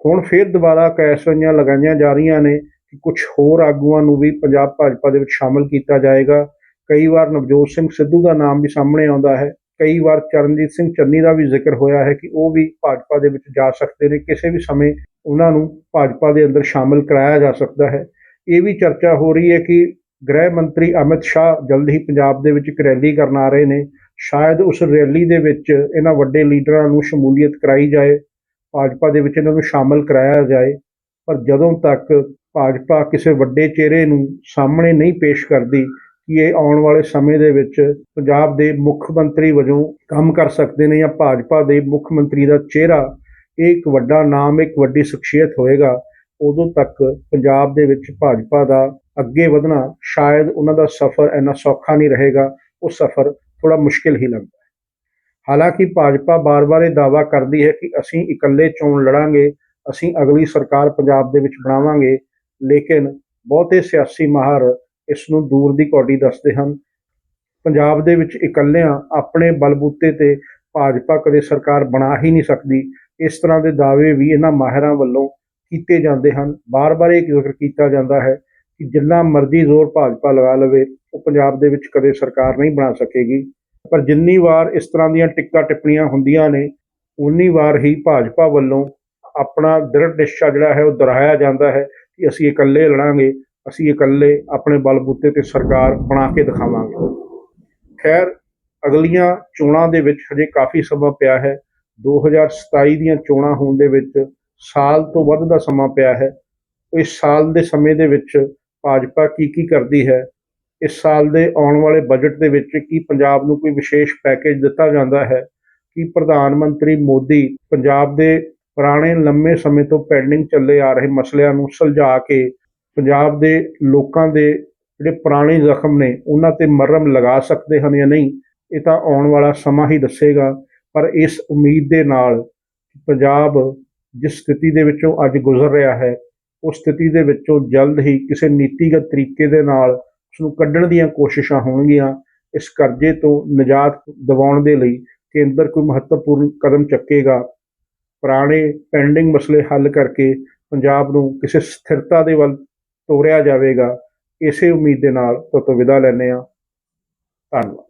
ਹੁਣ ਫਿਰ ਦੁਬਾਰਾ ਕੈਸਰੀਆਂ ਲਗਾਈਆਂ ਜਾ ਰਹੀਆਂ ਨੇ ਕਿ ਕੁਝ ਹੋਰ ਆਗੂਆਂ ਨੂੰ ਵੀ ਪੰਜਾਬ ਭਾਜਪਾ ਦੇ ਵਿੱਚ ਸ਼ਾਮਲ ਕੀਤਾ ਜਾਏਗਾ। ਕਈ ਵਾਰ ਨਵਜੋਤ ਸਿੰਘ ਸਿੱਧੂ ਦਾ ਨਾਮ ਵੀ ਸਾਹਮਣੇ ਆਉਂਦਾ ਹੈ। ਕਈ ਵਾਰ ਚਰਨਜੀਤ ਸਿੰਘ ਚੰਨੀ ਦਾ ਵੀ ਜ਼ਿਕਰ ਹੋਇਆ ਹੈ ਕਿ ਉਹ ਵੀ ਭਾਜਪਾ ਦੇ ਵਿੱਚ ਜਾ ਸਕਦੇ ਨੇ। ਕਿਸੇ ਵੀ ਸਮੇਂ ਉਹਨਾਂ ਨੂੰ ਭਾਜਪਾ ਦੇ ਅੰਦਰ ਸ਼ਾਮਲ ਕਰਾਇਆ ਜਾ ਸਕਦਾ ਹੈ। ਇਹ ਵੀ ਚਰਚਾ ਹੋ ਰਹੀ ਹੈ ਕਿ ਗ੍ਰਹਿ ਮੰਤਰੀ ਅਮਿਤ ਸ਼ਾਹ ਜਲਦ ਹੀ ਪੰਜਾਬ ਦੇ ਵਿੱਚ ਇੱਕ ਰੈਲੀ ਕਰਨ ਆ ਰਹੇ ਨੇ। ਸ਼ਾਇਦ ਉਸ ਰੈਲੀ ਦੇ ਵਿੱਚ ਇਹਨਾਂ ਵੱਡੇ ਲੀਡਰਾਂ ਨੂੰ ਸ਼ਮੂਲੀਅਤ ਕਰਾਈ ਜਾਏ। ਭਾਜਪਾ ਦੇ ਵਿੱਚ ਇਹਨਾਂ ਨੂੰ ਸ਼ਾਮਲ ਕਰਾਇਆ ਜਾਏ, ਪਰ ਜਦੋਂ ਤੱਕ ਭਾਜਪਾ ਕਿਸੇ ਵੱਡੇ ਚਿਹਰੇ ਨੂੰ ਸਾਹਮਣੇ ਨਹੀਂ ਪੇਸ਼ ਕਰਦੀ ਕਿ ਇਹ ਆਉਣ ਵਾਲੇ ਸਮੇਂ ਦੇ ਵਿੱਚ ਪੰਜਾਬ ਦੇ ਮੁੱਖ ਮੰਤਰੀ ਵਜੋਂ ਕੰਮ ਕਰ ਸਕਦੇ ਨੇ ਜਾਂ ਭਾਜਪਾ ਦੇ ਮੁੱਖ ਮੰਤਰੀ ਦਾ ਚਿਹਰਾ ਇਹ ਇੱਕ ਵੱਡਾ ਨਾਮ, ਇੱਕ ਵੱਡੀ ਸ਼ਖਸੀਅਤ ਹੋਏਗਾ, ਉਦੋਂ ਤੱਕ ਪੰਜਾਬ ਦੇ ਵਿੱਚ ਭਾਜਪਾ ਦਾ ਅੱਗੇ ਵਧਣਾ ਸ਼ਾਇਦ ਉਹਨਾਂ ਦਾ ਸਫ਼ਰ ਇੰਨਾ ਸੌਖਾ ਨਹੀਂ ਰਹੇਗਾ, ਉਹ ਸਫ਼ਰ ਥੋੜਾ ਮੁਸ਼ਕਿਲ ਹੀ ਲੱਗਦਾ ਹਾਲਾਂਕਿ ਭਾਜਪਾ ਬਾਰ-ਬਾਰ ਇਹ ਦਾਅਵਾ ਕਰਦੀ ਹੈ ਕਿ ਅਸੀਂ ਇਕੱਲੇ ਚੋਣ ਲੜਾਂਗੇ, ਅਸੀਂ ਅਗਲੀ ਸਰਕਾਰ ਪੰਜਾਬ ਦੇ ਵਿੱਚ ਬਣਾਵਾਂਗੇ, ਲੇਕਿਨ ਬਹੁਤੇ ਸਿਆਸੀ ਮਾਹਰ ਇਸ ਨੂੰ ਦੂਰ ਦੀ ਕੌਡੀ ਦੱਸਦੇ ਹਨ। ਪੰਜਾਬ ਦੇ ਵਿੱਚ ਇਕੱਲਿਆਂ ਆਪਣੇ ਬਲਬੂਤੇ ਤੇ ਭਾਜਪਾ ਕਦੇ ਸਰਕਾਰ ਬਣਾ ਹੀ ਨਹੀਂ ਸਕਦੀ। ਇਸ ਤਰ੍ਹਾਂ ਦੇ ਦਾਅਵੇ ਵੀ ਇਹਨਾਂ ਮਾਹਿਰਾਂ ਵੱਲੋਂ ਕੀਤੇ ਜਾਂਦੇ ਹਨ। ਬਾਰ-ਬਾਰ ਇਹ ਜ਼ਿਕਰ ਕੀਤਾ ਜਾਂਦਾ ਹੈ ਕਿ ਜਿੰਨਾ ਮਰਜ਼ੀ ਜ਼ੋਰ ਭਾਜਪਾ ਲਗਾ ਲਵੇ, ਉਹ ਪੰਜਾਬ ਦੇ ਵਿੱਚ ਕਦੇ ਸਰਕਾਰ ਨਹੀਂ ਬਣਾ ਸਕੇਗੀ। ਪਰ ਜਿੰਨੀ ਵਾਰ ਇਸ ਤਰ੍ਹਾਂ ਦੀਆਂ ਟਿੱਕਾ ਟਿੱਪਣੀਆਂ ਹੁੰਦੀਆਂ ਨੇ, ਉਨੀ ਵਾਰ ਹੀ ਭਾਜਪਾ ਵੱਲੋਂ ਆਪਣਾ ਦ੍ਰਿੜ ਨਿਸ਼ਚਾ ਜਿਹੜਾ ਹੈ ਉਹ ਦੁਹਰਾਇਆ ਜਾਂਦਾ ਹੈ ਕਿ ਅਸੀਂ ਇਕੱਲੇ ਲੜਾਂਗੇ, ਅਸੀਂ ਇਕੱਲੇ ਆਪਣੇ ਬਲਬੂਤੇ ਤੇ ਸਰਕਾਰ ਬਣਾ ਕੇ ਦਿਖਾਵਾਂਗੇ। ਖੈਰ, ਅਗਲੀਆਂ ਚੋਣਾਂ ਦੇ ਵਿੱਚ ਹਜੇ ਕਾਫੀ ਸਮਾਂ ਪਿਆ ਹੈ। 2027 ਦੀਆਂ ਚੋਣਾਂ ਹੋਣ ਦੇ ਵਿੱਚ ਸਾਲ ਤੋਂ ਵੱਧ ਦਾ ਸਮਾਂ ਪਿਆ ਹੈ। ਇਸ ਸਾਲ ਦੇ ਸਮੇਂ ਦੇ ਵਿੱਚ ਭਾਜਪਾ ਕੀ ਕੀ ਕਰਦੀ ਹੈ? ਇਸ ਸਾਲ ਦੇ ਆਉਣ ਵਾਲੇ ਬਜਟ ਦੇ ਵਿੱਚ ਕੀ ਪੰਜਾਬ ਨੂੰ ਕੋਈ ਵਿਸ਼ੇਸ਼ ਪੈਕੇਜ ਦਿੱਤਾ ਜਾਂਦਾ ਹੈ? ਕਿ ਪ੍ਰਧਾਨ ਮੰਤਰੀ ਮੋਦੀ ਪੰਜਾਬ ਦੇ ਪੁਰਾਣੇ ਲੰਮੇ ਸਮੇਂ ਤੋਂ ਪੈਂਡਿੰਗ ਚੱਲੇ ਆ ਰਹੇ ਮਸਲਿਆਂ ਨੂੰ ਸੁਲਝਾ ਕੇ ਪੰਜਾਬ ਦੇ ਲੋਕਾਂ ਦੇ ਜਿਹੜੇ ਪੁਰਾਣੇ ਜ਼ਖਮ ਨੇ, ਉਹਨਾਂ ਤੇ ਮਰਮ ਲਗਾ ਸਕਦੇ ਹਨ ਜਾਂ ਨਹੀਂ? ਇਹ ਤਾਂ ਆਉਣ ਵਾਲਾ ਸਮਾਂ ਹੀ ਦੱਸੇਗਾ। ਪਰ ਇਸ ਉਮੀਦ ਦੇ ਨਾਲ ਪੰਜਾਬ ਜਿਸ ਸਥਿਤੀ ਦੇ ਵਿੱਚੋਂ ਅੱਜ ਗੁਜ਼ਰ ਰਿਹਾ ਹੈ, ਉਸ ਸਥਿਤੀ ਦੇ ਵਿੱਚੋਂ ਜਲਦ ਹੀ ਕਿਸੇ ਨੀਤੀਗਤ ਤਰੀਕੇ ਦੇ ਨਾਲ ਉਸ ਨੂੰ ਕੱਢਣ ਦੀਆਂ ਕੋਸ਼ਿਸ਼ਾਂ ਹੋਣਗੀਆਂ, ਇਸ ਕਰਜ਼ੇ ਤੋਂ ਨਿਜਾਤ ਦਿਵਾਉਣ ਦੇ ਲਈ ਕੇਂਦਰ ਕੋਈ ਮਹੱਤਵਪੂਰਨ ਕਦਮ ਚੱਕੇਗਾ। ਪੁਰਾਣੇ ਪੈਂਡਿੰਗ ਮਸਲੇ ਹੱਲ ਕਰਕੇ ਪੰਜਾਬ ਨੂੰ ਕਿਸੇ ਸਥਿਰਤਾ ਦੇ ਵੱਲ ਤੋਰਿਆ ਜਾਵੇਗਾ, ਇਸੇ ਉਮੀਦ ਦੇ ਨਾਲ ਤੁਹਾਤੋਂ ਵਿਦਾ ਲੈਂਦੇ ਹਾਂ। ਧੰਨਵਾਦ।